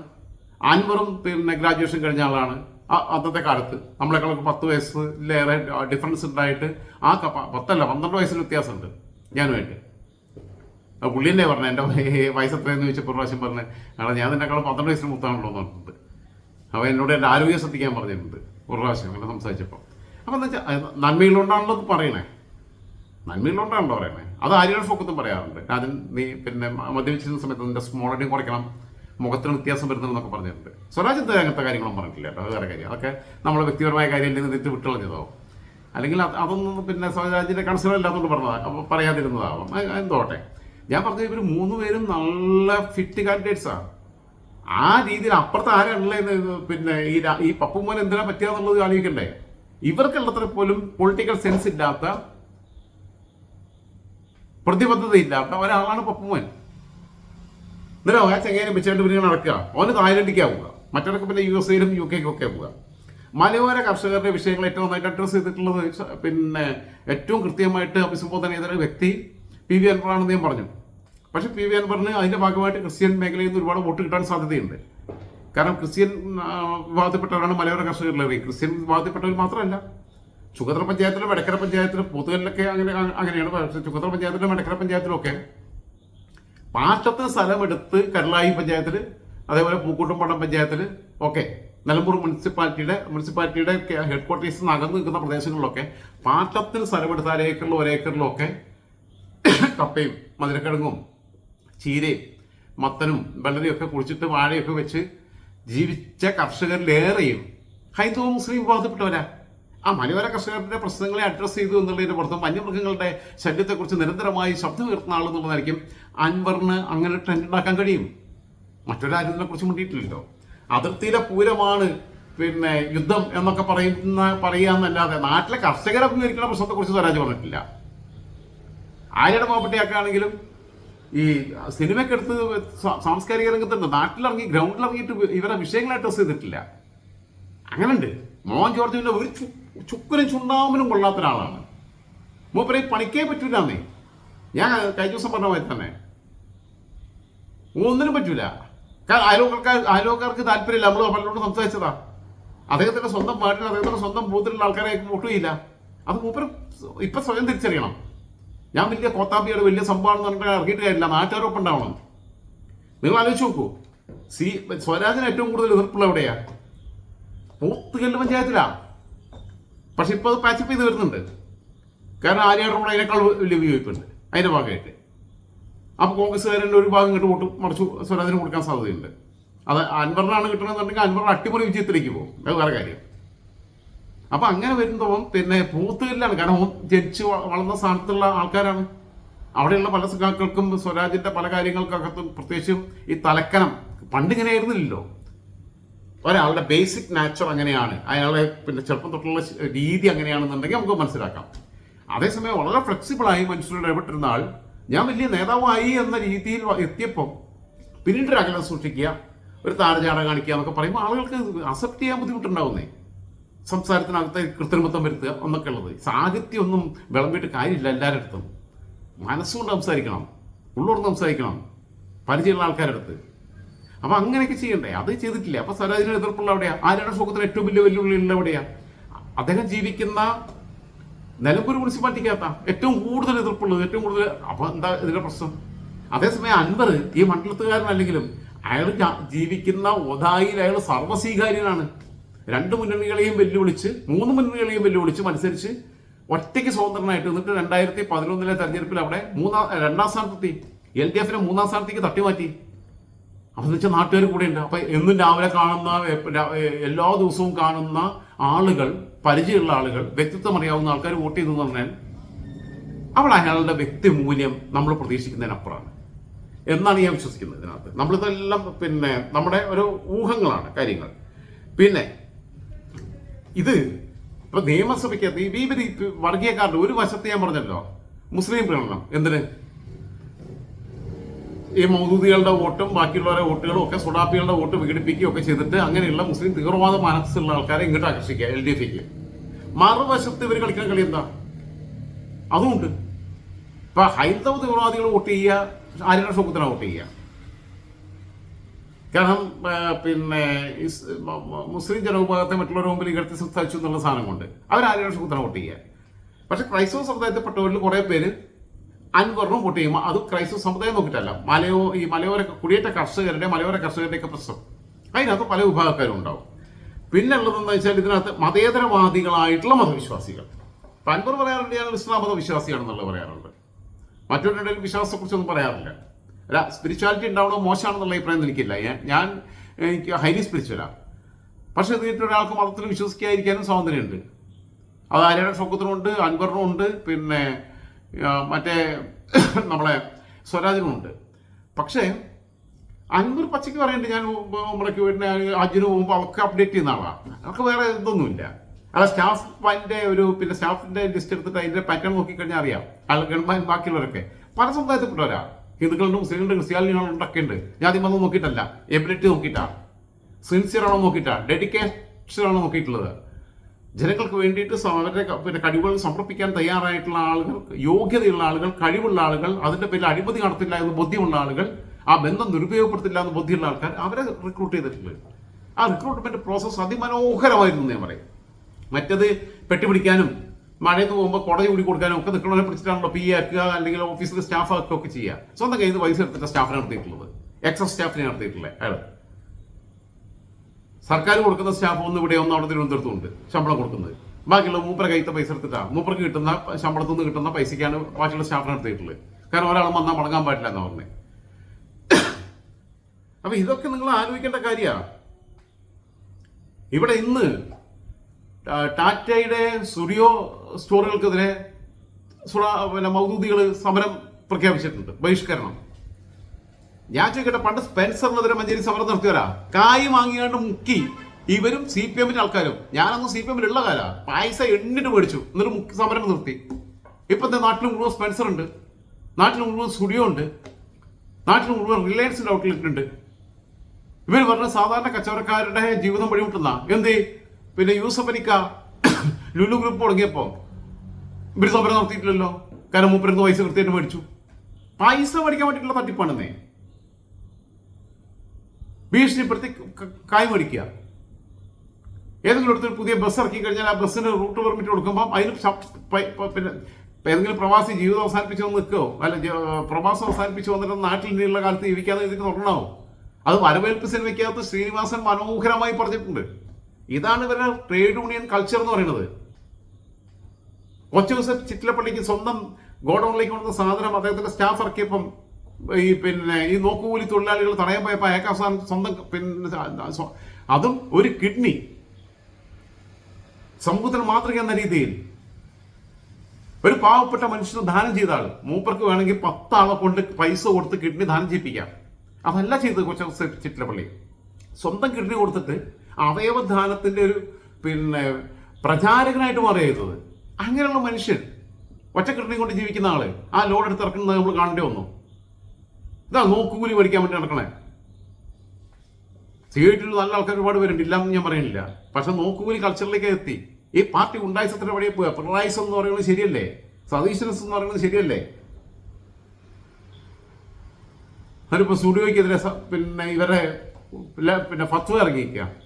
[SPEAKER 1] അൻവറും പിന്നെ ഗ്രാജുവേഷൻ കഴിഞ്ഞ ആളാണ്. അന്നത്തെ കാലത്ത് നമ്മളെക്കാളൊക്കെ പത്ത് വയസ്സിലേറെ ഡിഫറൻസ് ഉണ്ടായിട്ട് ആ പത്തല്ല പന്ത്രണ്ട് വയസ്സിന് വ്യത്യാസമുണ്ട് ഞാനുമായിട്ട്. പുള്ളിയല്ലേ പറഞ്ഞത് എന്റെ വയസ്സ് എത്രയെന്ന് ചോദിച്ചപ്പോൾ പ്രാവശ്യം പറഞ്ഞു കാരണം ഞാൻ നിന്നെക്കാളും പന്ത്രണ്ട് വയസ്സിന് മുത്താണല്ലോ എന്ന് പറഞ്ഞിട്ടുണ്ട്. അവൻ എന്നോട് എന്റെ ആരോഗ്യം ശ്രദ്ധിക്കാൻ പറഞ്ഞിട്ടുണ്ട്. ഒരു പ്രാവശ്യം അങ്ങനെ സംസാരിച്ചപ്പോൾ. അപ്പോൾ എന്താ വെച്ചാൽ നന്മയിലുണ്ടാണല്ലോ ഇത് പറയണേ. നന്മയിലുണ്ടാണല്ലോ പറയണേ. അത് ആര്യയുടെ ഫോക്കത്തും പറയാറുണ്ട്. രാജൻ നീ പിന്നെ മദ്യപിച്ചിരുന്ന സമയത്ത് നിന്റെ സ്മോളഡിയും കുറയ്ക്കണം. മുഖത്തിന് വ്യത്യാസം വരുന്നതെന്നൊക്കെ പറഞ്ഞിട്ടുണ്ട്. സ്വരാജ് എന്താ അങ്ങനത്തെ കാര്യങ്ങളും പറഞ്ഞിട്ടില്ല അത് വേറെ കാര്യം. അതൊക്കെ നമ്മളെ വ്യക്തിപരമായ കാര്യം നിന്നിട്ട് വിട്ടുകളഞ്ഞതോ? അല്ലെങ്കിൽ അത് അതൊന്നും പിന്നെ സ്വരാജിന്റെ കൺസേൺ ഇല്ലാത്തതുകൊണ്ട് പറഞ്ഞതാ. അപ്പോൾ പറയാതിരുന്നതാവാം. അത് എന്തോട്ടെ? ഞാൻ പറഞ്ഞ ഇവർ മൂന്ന് പേരും നല്ല ഫിറ്റ് കാൻഡിഡേറ്റ്സാണ് ആ രീതിയിൽ അപ്പുറത്ത് ആരാണുള്ളതെന്ന് പിന്നെ ഈ ഈ പപ്പുമോൻ എന്തിനാ പറ്റിയാന്നുള്ളത് ആലോചിക്കണ്ടേ? ഇവർക്കുള്ളത്ര പോലും പൊളിറ്റിക്കൽ സെൻസ് ഇല്ലാത്ത പ്രതിബദ്ധതയില്ലാത്ത ഒരാളാണ് പപ്പുമോൻ. എന്നിട്ടോ ആ ചെങ്ങേനെ വെച്ചുകൊണ്ട് പിന്നെ നടക്കുക. അവന് തായ്ലൻഡിക്കാ പോവുക. മറ്റവർക്ക് പിന്നെ യു എസ് എയിലും യു കെക്കും ഒക്കെ പോവുക. മലയോര കർഷകരുടെ വിഷയങ്ങൾ ഏറ്റവും നന്നായിട്ട് അഡ്രസ് ചെയ്തിട്ടുള്ളത് പിന്നെ ഏറ്റവും കൃത്യമായിട്ട് അഭിസംബോധന ചെയ്ത വ്യക്തി പി വി അൻവറാണെന്ന് ഞാൻ പറഞ്ഞു. പക്ഷെ പി വി അൻവറിന് അതിന്റെ ഭാഗമായിട്ട് ക്രിസ്ത്യൻ മേഖലയിൽ നിന്ന് ഒരുപാട് വോട്ട് കിട്ടാൻ സാധ്യതയുണ്ട്. കാരണം ക്രിസ്ത്യൻ വിഭാഗത്തിൽപ്പെട്ടവരാണ് മലയോര കർഷകരിലേറെ ക്രിസ്ത്യൻ വിഭാഗത്തിൽപ്പെട്ടവർ മാത്രമല്ല. ചുക്കത്ര പഞ്ചായത്തിലും വടക്കര പഞ്ചായത്തിലും പൊതുവിലൊക്കെ അങ്ങനെ അങ്ങനെയാണ്. പക്ഷേ ചുക്കത്ര പഞ്ചായത്തിലും വടക്കര പഞ്ചായത്തിലും ഒക്കെ പാട്ടത്തിന് സ്ഥലമെടുത്ത് കരളായി പഞ്ചായത്തിൽ അതേപോലെ പൂക്കൂട്ടുംപടം പഞ്ചായത്തിൽ ഒക്കെ നിലമ്പൂർ മുനിസിപ്പാലിറ്റിയുടെ മുനിസിപ്പാലിറ്റിയുടെ ഹെഡ് ക്വാർട്ടേഴ്സിൽ നിന്ന് നിൽക്കുന്ന പ്രദേശങ്ങളിലൊക്കെ പാട്ടത്തിന് സ്ഥലമെടുത്ത് അരേക്കറിലും ഒരേക്കറിലും ഒക്കെ കപ്പയും മധുരക്കിഴങ്ങും ചീരയും മത്തനും വെള്ളരിയൊക്കെ കുഴിച്ചിട്ട് വാഴയൊക്കെ വെച്ച് ജീവിച്ച കർഷകരിലേറെയും ഹൈന്ദവ മുസ്ലിം വിഭാഗത്തിൽപ്പെട്ടവരാ. ആ മലയോര കർഷകരുടെ പ്രശ്നങ്ങളെ അഡ്രസ്സ് ചെയ്തു എന്നുള്ളതിന്റെ പുറത്തും വന്യമൃഗങ്ങളുടെ ശല്യത്തെക്കുറിച്ച് നിരന്തരമായി ശബ്ദം ഉയർത്തുന്ന ആളെന്നുള്ളതായിരിക്കും അൻവറിന് അങ്ങനെ ട്രെൻഡ് ഉണ്ടാക്കാൻ കഴിയും. മറ്റൊരാരും ഇതിനെക്കുറിച്ച് മുണ്ടിയിട്ടില്ലല്ലോ അതിർത്തിയിലെ പൂരമാണ് പിന്നെ യുദ്ധം എന്നൊക്കെ പറയുന്ന പറയാന്നല്ലാതെ നാട്ടിലെ കർഷകരെ അഭിമുഖീകരിക്കുന്ന പ്രശ്നത്തെക്കുറിച്ച് സ്വരാജ് പറഞ്ഞിട്ടില്ല. ആര്യയുടെ മാപ്പട്ടിയാക്കാണെങ്കിലും ഈ സിനിമയ്ക്കടുത്ത് സാംസ്കാരിക രംഗത്തുണ്ട് നാട്ടിലിറങ്ങി ഗ്രൗണ്ടിലിറങ്ങിയിട്ട് ഇവരെ വിഷയങ്ങൾ അഡ്രസ് ചെയ്തിട്ടില്ല. അങ്ങനെയുണ്ട്. മോഹൻ ജോർജിന്റെ ഒരു ചുക്കനും ചുണ്ടാമനും കൊള്ളാത്ത ഒരാളാണ്. മൂപ്പരെ പണിക്കേ പറ്റൂലെന്നേ ഞാൻ കഴിഞ്ഞ ദിവസം പറഞ്ഞ പോലെ തന്നെ. ഒന്നിനും പറ്റൂല. കാരണം അയലോക്കാർക്ക് അയലോക്കാർക്ക് താല്പര്യമില്ല. നമ്മൾ പലരോട് സംസാരിച്ചതാ. അദ്ദേഹത്തിന്റെ സ്വന്തം പാട്ടിൽ അദ്ദേഹത്തിന്റെ സ്വന്തം ബൂത്തിലുള്ള ആൾക്കാരെ വോട്ട് ചെയ്യില്ല. അത് മൂപ്പര് ഇപ്പൊ സ്വയം തിരിച്ചറിയണം. ഞാൻ വലിയ കോത്താപ്പിയുടെ വലിയ സംഭവമാണെന്ന് പറഞ്ഞിട്ട് ഇറങ്ങിയിട്ട് കാര്യമില്ല. നാട്ടുകാരൊപ്പം ഉണ്ടാവണം നിങ്ങൾ ആലോചിച്ച് നോക്കൂ. സി സ്വരാജിന് ഏറ്റവും കൂടുതൽ എതിർപ്പുള്ള എവിടെയാ? പോത്തുകല്ല് പഞ്ചായത്തിലാ. പക്ഷെ ഇപ്പൊ അത് പാച്ചപ്പ് ചെയ്ത് വരുന്നുണ്ട്. കാരണം ആര്യാടോട് അതിനേക്കാൾ വലിയ വിയോജിപ്പുണ്ട് അതിന്റെ ഭാഗമായിട്ട്. അപ്പോൾ കോൺഗ്രസ്സുകാരന്റെ ഒരു ഭാഗം ഇങ്ങോട്ട് വോട്ട് മറിച്ച് സ്വരാജിന് കൊടുക്കാൻ സാധ്യതയുണ്ട്. അത് അൻവറിനാണ് കിട്ടണമെന്നുണ്ടെങ്കിൽ അൻവർ അട്ടിമറി വിജയത്തിലേക്ക് പോകും. അത് വേറെ കാര്യം. അപ്പൊ അങ്ങനെ വരുമ്പോൾ പിന്നെ പൂത്തുകല്ലാണ് കാരണം ജനിച്ച് വളർന്ന സ്ഥാനത്തുള്ള ആൾക്കാരാണ്. അവിടെയുള്ള പല സഖാക്കൾക്കും സ്വരാജിന്റെ പല കാര്യങ്ങൾക്കകത്തും പ്രത്യേകിച്ചും ഈ തലക്കനം പണ്ട് ഇങ്ങനെ ആയിരുന്നില്ലല്ലോ. ഒരാളുടെ ബേസിക് നാച്ചർ അങ്ങനെയാണ്. അയാളെ പിന്നെ ചെറുപ്പം തൊട്ടുള്ള രീതി അങ്ങനെയാണെന്നുണ്ടെങ്കിൽ നമുക്ക് മനസ്സിലാക്കാം. അതേസമയം വളരെ ഫ്ലെക്സിബിളായി മനുഷ്യരോട് ഇടപെട്ടിരുന്ന ഞാൻ വലിയ നേതാവായി എന്ന രീതിയിൽ എത്തിയപ്പോൾ എത്തിയപ്പം പിന്നീട് ഒരു അകലം സൂക്ഷിക്കുക ഒരു താരചാട കാണിക്കുക എന്നൊക്കെ പറയുമ്പോൾ ആളുകൾക്ക് അക്സെപ്റ്റ് ചെയ്യാൻ ബുദ്ധിമുട്ടുണ്ടാവുന്നേ. സംസാരത്തിനകത്ത് കൃത്രിമത്വം വരുത്തുക എന്നൊക്കെ ഉള്ളത്. സാഹിത്യമൊന്നും വിളമ്പിയിട്ട് കാര്യമില്ല എല്ലാവരുടെ അടുത്തും. മനസ്സുകൊണ്ട് സംസാരിക്കണം ഉള്ളോട് സംസാരിക്കണം പരിചയമുള്ള ആൾക്കാരുടെ അടുത്ത്. അപ്പം അങ്ങനെയൊക്കെ ചെയ്യണ്ടേ? അത് ചെയ്തിട്ടില്ല? അപ്പം സ്വരാജിന് എതിർപ്പുള്ള എവിടെയാ ആരുടെ സുഖത്തിന് ഏറ്റവും വലിയ വെല്ലുവിളിയുള്ള എവിടെയാ അദ്ദേഹം ജീവിക്കുന്ന നിലമ്പൂർ മുനിസിപ്പാലിറ്റിക്കകത്ത ഏറ്റവും കൂടുതൽ എതിർപ്പുള്ളത് ഏറ്റവും കൂടുതൽ അപ്പോൾ എന്താ ഇതിന്റെ പ്രശ്നം? അതേസമയം അൻവർ ഈ മണ്ഡലത്തുകാരനല്ലെങ്കിലും അയാൾ ജീവിക്കുന്ന ഒതായിൽ അയാൾ സർവസ്വീകാര്യനാണ്. രണ്ട് മുന്നണികളെയും വെല്ലുവിളിച്ച് മൂന്ന് മുന്നണികളെയും വെല്ലുവിളിച്ച് മത്സരിച്ച് ഒറ്റയ്ക്ക് സ്വതന്ത്രനായിട്ട് എന്നിട്ട് രണ്ടായിരത്തി പതിനൊന്നിലെ തെരഞ്ഞെടുപ്പിൽ അവിടെ മൂന്നാം രണ്ടാം സ്ഥാനത്തെത്തി. എൽ ഡി എഫിനെ മൂന്നാം സ്ഥാനത്തേക്ക് തട്ടിമാറ്റി. അപ്പൊ എന്ന് വെച്ചാൽ നാട്ടുകാർ കൂടെ ഉണ്ട്. അപ്പൊ എന്നും രാവിലെ കാണുന്ന എല്ലാ ദിവസവും കാണുന്ന ആളുകൾ പരിചയമുള്ള ആളുകൾ വ്യക്തിത്വം അറിയാവുന്ന ആൾക്കാർ വോട്ട് ചെയ്തു എന്ന് പറഞ്ഞാൽ അവിടെ അയാളുടെ വ്യക്തി മൂല്യം നമ്മൾ പ്രതീക്ഷിക്കുന്നതിനപ്പുറമാണ്. എന്നാണ് ഞാൻ വിശ്വസിക്കുന്നത് ഇതിനകത്ത്. നമ്മളിതെല്ലാം പിന്നെ നമ്മുടെ ഒരു ഊഹങ്ങളാണ് കാര്യങ്ങൾ. പിന്നെ ഇത് ഇപ്പൊ നിയമസഭയ്ക്ക് വർഗീയക്കാരുടെ ഒരു വശത്ത് ഞാൻ പറഞ്ഞല്ലോ മുസ്ലിം പ്രകടനം. എന്തിന്? ഈ മൗദൂദികളുടെ വോട്ടും ബാക്കിയുള്ളവരുടെ വോട്ടുകളും ഒക്കെ സുഡാപ്പികളുടെ വോട്ട് വിഘടിപ്പിക്കുകയും ഒക്കെ ചെയ്തിട്ട് അങ്ങനെയുള്ള മുസ്ലിം തീവ്രവാദ മനസ്സുള്ള ആൾക്കാരെ ഇങ്ങോട്ട് ആകർഷിക്കുക എൽ ഡി എഫിക്ക്. മറുവശത്ത് ഇവർ കളിക്കാൻ കളി എന്താ? അതുമുണ്ട്. ഇപ്പൊ ഹൈന്ദവ തീവ്രവാദികൾ വോട്ട് ചെയ്യുക ആര്യയുടെ ഷോക്കത്തിനാണ് വോട്ട് ചെയ്യുക. കാരണം പിന്നെ മുസ്ലിം ജനവിഭാഗത്തെ മറ്റുള്ളവരുടെ മുമ്പിൽ ഇകഴ്ത്തി സംസാരിച്ചു എന്നുള്ള സാധനം കൊണ്ട് അവർ ആര്യയുടെ ഷോക്കത്തിനാണ് വോട്ട് ചെയ്യുക പക്ഷെ ക്രൈസ്തവ സമുദായത്തിൽപ്പെട്ടവരിൽ കുറേ പേര് അൻവറിനും വോട്ട് ചെയ്യുമ്പോൾ അത് ക്രൈസ്തവ സമുദായം നോക്കിയിട്ടല്ല. മലയോ ഈ മലയോര കുടിയേറ്റ കർഷകരുടെ മലയോര കർഷകരുടെയൊക്കെ പ്രശ്നം. അതിനകത്ത് പല വിഭാഗക്കാരും ഉണ്ടാവും പിന്നെ ഉള്ളതെന്ന് വെച്ചാൽ ഇതിനകത്ത് മതേതരവാദികളായിട്ടുള്ള മതവിശ്വാസികൾ. അൻവർ പറയാറുണ്ട് ഞാൻ ഇസ്ലാം മതവിശ്വാസിയാണെന്നുള്ളത് പറയാറുണ്ട്. മറ്റൊരു വിശ്വാസത്തെക്കുറിച്ചൊന്നും പറയാറില്ല. അല്ല സ്പിരിച്വാലിറ്റി ഉണ്ടാവണോ മോശമാണെന്നുള്ള അഭിപ്രായം എനിക്കില്ല. ഞാൻ എനിക്ക് ഹൈലി സ്പിരിച്വലാണ് പക്ഷെ തീർച്ചയായിട്ടും ഒരാൾക്ക് മതത്തിൽ വിശ്വസിക്കാതിരിക്കാനും സ്വാതന്ത്ര്യമുണ്ട്. അത് ആര്യയുടെ സ്വക്കത്തിനുമുണ്ട് അൻവറിനുമുണ്ട് പിന്നെ മറ്റേ നമ്മളെ സ്വരാജിനുമുണ്ട് പക്ഷേ അൻവർ പച്ചയ്ക്ക് പറയുന്നുണ്ട് ഞാൻ നമ്മളൊക്കെ പിന്നെ അജിന് പോകുമ്പോൾ അവർക്ക് അപ്ഡേറ്റ് ചെയ്യുന്ന ആളാണ് അവർക്ക് വേറെ ഇതൊന്നുമില്ല. അല്ല സ്റ്റാഫിന്റെ ഒരു പിന്നെ സ്റ്റാഫിന്റെ ലിസ്റ്റ് എടുത്തിട്ട് അതിന്റെ പാറ്റേൺ നോക്കിക്കഴിഞ്ഞാൽ അറിയാം. ഗവൺമെന്റ് ബാക്കിയുള്ളവരൊക്കെ. പല സമുദായത്തിൽപ്പെട്ടവരാ. ഹിന്ദുക്കളുണ്ട് മുസ്ലിങ്ങളുണ്ട് ക്രിസ്ത്യാനികളുണ്ട് ഒക്കെ ഉണ്ട് ജാതി മതം നോക്കിയിട്ടല്ല. എബിലിറ്റി നോക്കിയിട്ടാണ് സിൻസിയർ ആണോ നോക്കിയിട്ടാണ് ഡെഡിക്കേഷൻ ആണോ നോക്കിയിട്ടുള്ളത്. ജനങ്ങൾക്ക് വേണ്ടിയിട്ട് അവരുടെ പിന്നെ കഴിവുകൾ സമർപ്പിക്കാൻ തയ്യാറായിട്ടുള്ള ആളുകൾ യോഗ്യതയുള്ള ആളുകൾ കഴിവുള്ള ആളുകൾ അതിന്റെ പേരിൽ അഴിമതി നടത്തില്ല എന്ന് ബോധ്യമുള്ള ആളുകൾ ആ ബന്ധം ദുരുപയോഗപ്പെടുത്തില്ല എന്ന് ബോധ്യമുള്ള ആൾക്കാർ അവരെ റിക്രൂട്ട് ചെയ്തിട്ടുണ്ട്. ആ റിക്രൂട്ട്മെന്റ് പ്രോസസ്സ് അതിമനോഹരമായിരുന്നു ഞാൻ പറയും. മറ്റത് പെട്ടിപിടിക്കാനും മഴയത്ത് പോകുമ്പോൾ കുട ചൂടി കൊടുക്കാനും ഒക്കെ നിൽക്കുന്നവരെ പിടിച്ചിട്ടാണല്ലോ പി ആക്കുക അല്ലെങ്കിൽ ഓഫീസിൽ സ്റ്റാഫ് ആക്കുക ഒക്കെ ചെയ്യുക സ്വന്തം കയ്യിൽ നിന്ന് പൈസ എടുത്തിട്ട് സ്റ്റാഫിനെ നടത്തിയിട്ടുള്ളത്. എക്സസ് സ്റ്റാഫിനെ നടത്തിയിട്ടുള്ളത് അയാൾ സർക്കാർ കൊടുക്കുന്ന സ്റ്റാഫ് ഒന്ന് ഇവിടെ ഒന്ന് അവിടെ തിരുവനന്തപുരത്തുണ്ട് ശമ്പളം കൊടുക്കുന്നത്. ബാക്കിയുള്ള മൂപ്പര കയ്യത്തെ പൈസ എടുത്തിട്ടാണ് മൂപ്പർക്ക് കിട്ടുന്ന ശമ്പളത്തിൽ നിന്ന് കിട്ടുന്ന പൈസയ്ക്കാണ് ബാക്കിയുള്ള സ്റ്റാഫിനെ നടത്തിയിട്ടുള്ളത്. കാരണം ഒരാൾ വന്നാൽ മടങ്ങാൻ പാടില്ല എന്നാ പറഞ്ഞത് അപ്പൊ ഇതൊക്കെ നിങ്ങൾ ആലോചിക്കേണ്ട കാര്യമാണ് ഇവിടെ ഇന്ന് ടാറ്റയുടെ സുറിയോ സ്റ്റോറുകൾക്കെതിരെ സുറ- പിന്നെ മൗദൂദികൾ സമരം പ്രഖ്യാപിച്ചിട്ടുണ്ട്. ബഹിഷ്കരണം. ഞാൻ ചോദിക്കട്ടെ പണ്ട് സ്പെൻസറിനെതിരെ മഞ്ചേരി സമരം നടത്തിയവരാ? കായ് വാങ്ങിയാണ്ട് മുക്കി. ഇവരും സി പി എമ്മിന്റെ ആൾക്കാരും. ഞാനന്ന് സി പി എമ്മിൽ ഉള്ള കാല പൈസ എണ്ണിട്ട് മേടിച്ചു. എന്നിട്ട് മുക്കി സമരം നിർത്തി. ഇപ്പത്തെ നാട്ടിൽ മുഴുവൻ സ്പെൻസർ ഉണ്ട്. നാട്ടിൽ മുഴുവൻ സ്റ്റുഡിയോ ഉണ്ട്. നാട്ടിൽ മുഴുവൻ റിലയൻസിന്റെ ഔട്ട്ലെറ്റ് ഉണ്ട് ഇവർ പറഞ്ഞ സാധാരണ കച്ചവടക്കാരുടെ ജീവിതം വഴിമുട്ടുന്ന എന്ത്? പിന്നെ യൂസഫ് അലിക്ക ലുലു ഗ്രൂപ്പ് തുടങ്ങിയപ്പോ ഇവർ സമരം നടത്തിയിട്ടില്ലല്ലോ. കാരണം മൂപ്പരുന്ന് പൈസ കൃത്യമായിട്ട് മേടിച്ചു. പൈസ മേടിക്കാൻ വേണ്ടിയിട്ടുള്ള തട്ടിപ്പാണെന്നേ. ഭീഷണിപ്പെടുത്തി കായ് മേടിക്കുക. ഏതെങ്കിലും ഇടത്ത് പുതിയ ബസ് ഇറക്കി കഴിഞ്ഞാൽ ആ ബസ്സിന് റൂട്ട് പെർമിറ്റ് കൊടുക്കുമ്പോൾ അതിന് പിന്നെ ഏതെങ്കിലും പ്രവാസി ജീവിതം അവസാനിപ്പിച്ച് വന്ന് അല്ല പ്രവാസം അവസാനിപ്പിച്ച് വന്നിട്ട് നാട്ടിൽ ഇനിയുള്ള കാലത്ത് ജീവിക്കാതെ ഇതിന് തുടങ്ങണമോ അത് വരവേൽപ്പ് സിനിമയ്ക്കകത്ത് ശ്രീനിവാസൻ മനോഹരമായി പറഞ്ഞിട്ടുണ്ട്. ഇതാണ് ഇവരുടെ ട്രേഡ് യൂണിയൻ കൾച്ചർ എന്ന് പറയുന്നത്. കൊച്ചു ദിവസം ചിറ്റിലപ്പള്ളിക്ക് സ്വന്തം ഗോഡൌണിലേക്ക് കൊണ്ടുവന്ന സാധനം അദ്ദേഹത്തിന്റെ സ്റ്റാഫ് ഇറക്കിയപ്പം ഈ പിന്നെ ഈ നോക്കുകൂലി തൊഴിലാളികൾ തടയാൻ പോയപ്പോൾ അയാൾക്ക് അവസാനം സ്വന്തം പിന്നെ അതും ഒരു കിഡ്നി. സമൂഹത്തിന് മാതൃക എന്ന രീതിയിൽ. ഒരു പാവപ്പെട്ട മനുഷ്യന് ദാനം ചെയ്ത ആൾ മൂപ്പർക്ക് വേണമെങ്കിൽ പത്താളെ കൊണ്ട് പൈസ കൊടുത്ത് കിഡ്നി ദാനം ചെയ്യിപ്പിക്കാം. അതല്ല ചെയ്തത് കൊച്ചു ചിറ്റിലപ്പള്ളി. സ്വന്തം കിഡ്നി കൊടുത്തിട്ട് അവയവദാനത്തിന്റെ ഒരു പിന്നെ പ്രചാരകനായിട്ട് മാറുക ചെയ്തത്. അങ്ങനെയുള്ള മനുഷ്യൻ ഒറ്റക്കെട്ടിനെ കൊണ്ട് ജീവിക്കുന്ന ആൾ. ആ ലോഡ് എടുത്ത് ഇറക്കുന്നത് നമ്മൾ കാണേണ്ടി വന്നു. ഇതാ നോക്കുകൂലി മേടിക്കാൻ വേണ്ടി നടക്കണേ. തിയേറ്ററിൽ നല്ല ആൾക്കാർ ഒരുപാട് പേരുണ്ട്. ഇല്ലാന്ന് ഞാൻ പറയുന്നില്ല. പക്ഷെ നോക്കുകൂലി കൾച്ചറിലേക്ക് എത്തി. ഈ പാർട്ടി ഉണ്ടായിസത്തിന്റെ വഴിയെ പോയ പിണറായിസം എന്ന് പറയുന്നത് ശരിയല്ലേ? സതീശനസ് എന്ന് പറയുന്നത് ശരിയല്ലേ? അവരിപ്പോ സ്റ്റുഡിയോയ്ക്കെതിരെ പിന്നെ ഇവരെ പിന്നെ ഫത്വ ഇറങ്ങിയിരിക്കുക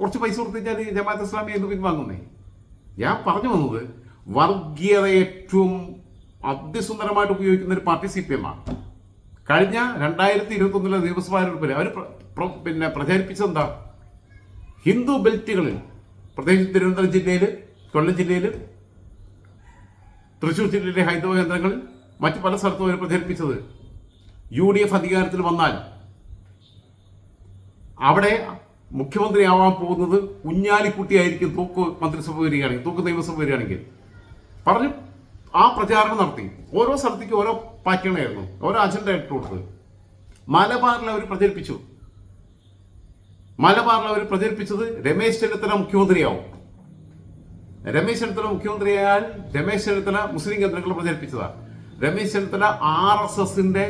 [SPEAKER 1] കുറച്ച് പൈസ കൊടുത്തിച്ചാൽ ജമാഅത്ത് ഇസ്ലാമി എന്ന് പിൻവാങ്ങുന്നേ. ഞാൻ പറഞ്ഞു വന്നത് വർഗീയത ഏറ്റവും അതിസുന്ദരമായിട്ട് ഉപയോഗിക്കുന്ന ഒരു പാർട്ടി സി പി എം ആണ്. കഴിഞ്ഞ രണ്ടായിരത്തി ഇരുപത്തി ഒന്നിലെ നിയമസഭാ തെരഞ്ഞെടുപ്പിൽ അവർ പിന്നെ പ്രചരിപ്പിച്ചത് എന്താ? ഹിന്ദു ബെൽറ്റുകളിൽ പ്രത്യേകിച്ച് തിരുവനന്തപുരം ജില്ലയിൽ കൊല്ലം ജില്ലയിൽ തൃശ്ശൂർ ജില്ലയിലെ ഹൈന്ദവ കേന്ദ്രങ്ങളിൽ മറ്റു പല സ്ഥലത്തും അവർ പ്രചരിപ്പിച്ചത്. യു ഡി എഫ് അധികാരത്തിൽ വന്നാൽ അവിടെ മുഖ്യമന്ത്രിയാവാൻ പോകുന്നത് കുഞ്ഞാലിക്കുട്ടിയായിരിക്കും തൂക്ക് മന്ത്രിസഭ വരികയാണെങ്കിൽ തൂക്ക് നിയമസഭ വരികയാണെങ്കിൽ. പറഞ്ഞു ആ പ്രചാരണം നടത്തി. ഓരോ സ്ഥലത്തേക്ക് ഓരോ പാറ്റേണായിരുന്നു ഓരോ അജണ്ട ഇട്ട് കൊടുത്തത് മലബാറിൽ അവർ പ്രചരിപ്പിച്ചു. മലബാറിൽ അവർ പ്രചരിപ്പിച്ചത് രമേശ് ചെന്നിത്തല മുഖ്യമന്ത്രിയാവും. രമേശ് ചെന്നിത്തല മുഖ്യമന്ത്രിയായാൽ രമേശ് ചെന്നിത്തല മുസ്ലിം കേന്ദ്രങ്ങൾ പ്രചരിപ്പിച്ചതാണ് രമേശ് ചെന്നിത്തല ആർ എസ് എസിന്റെ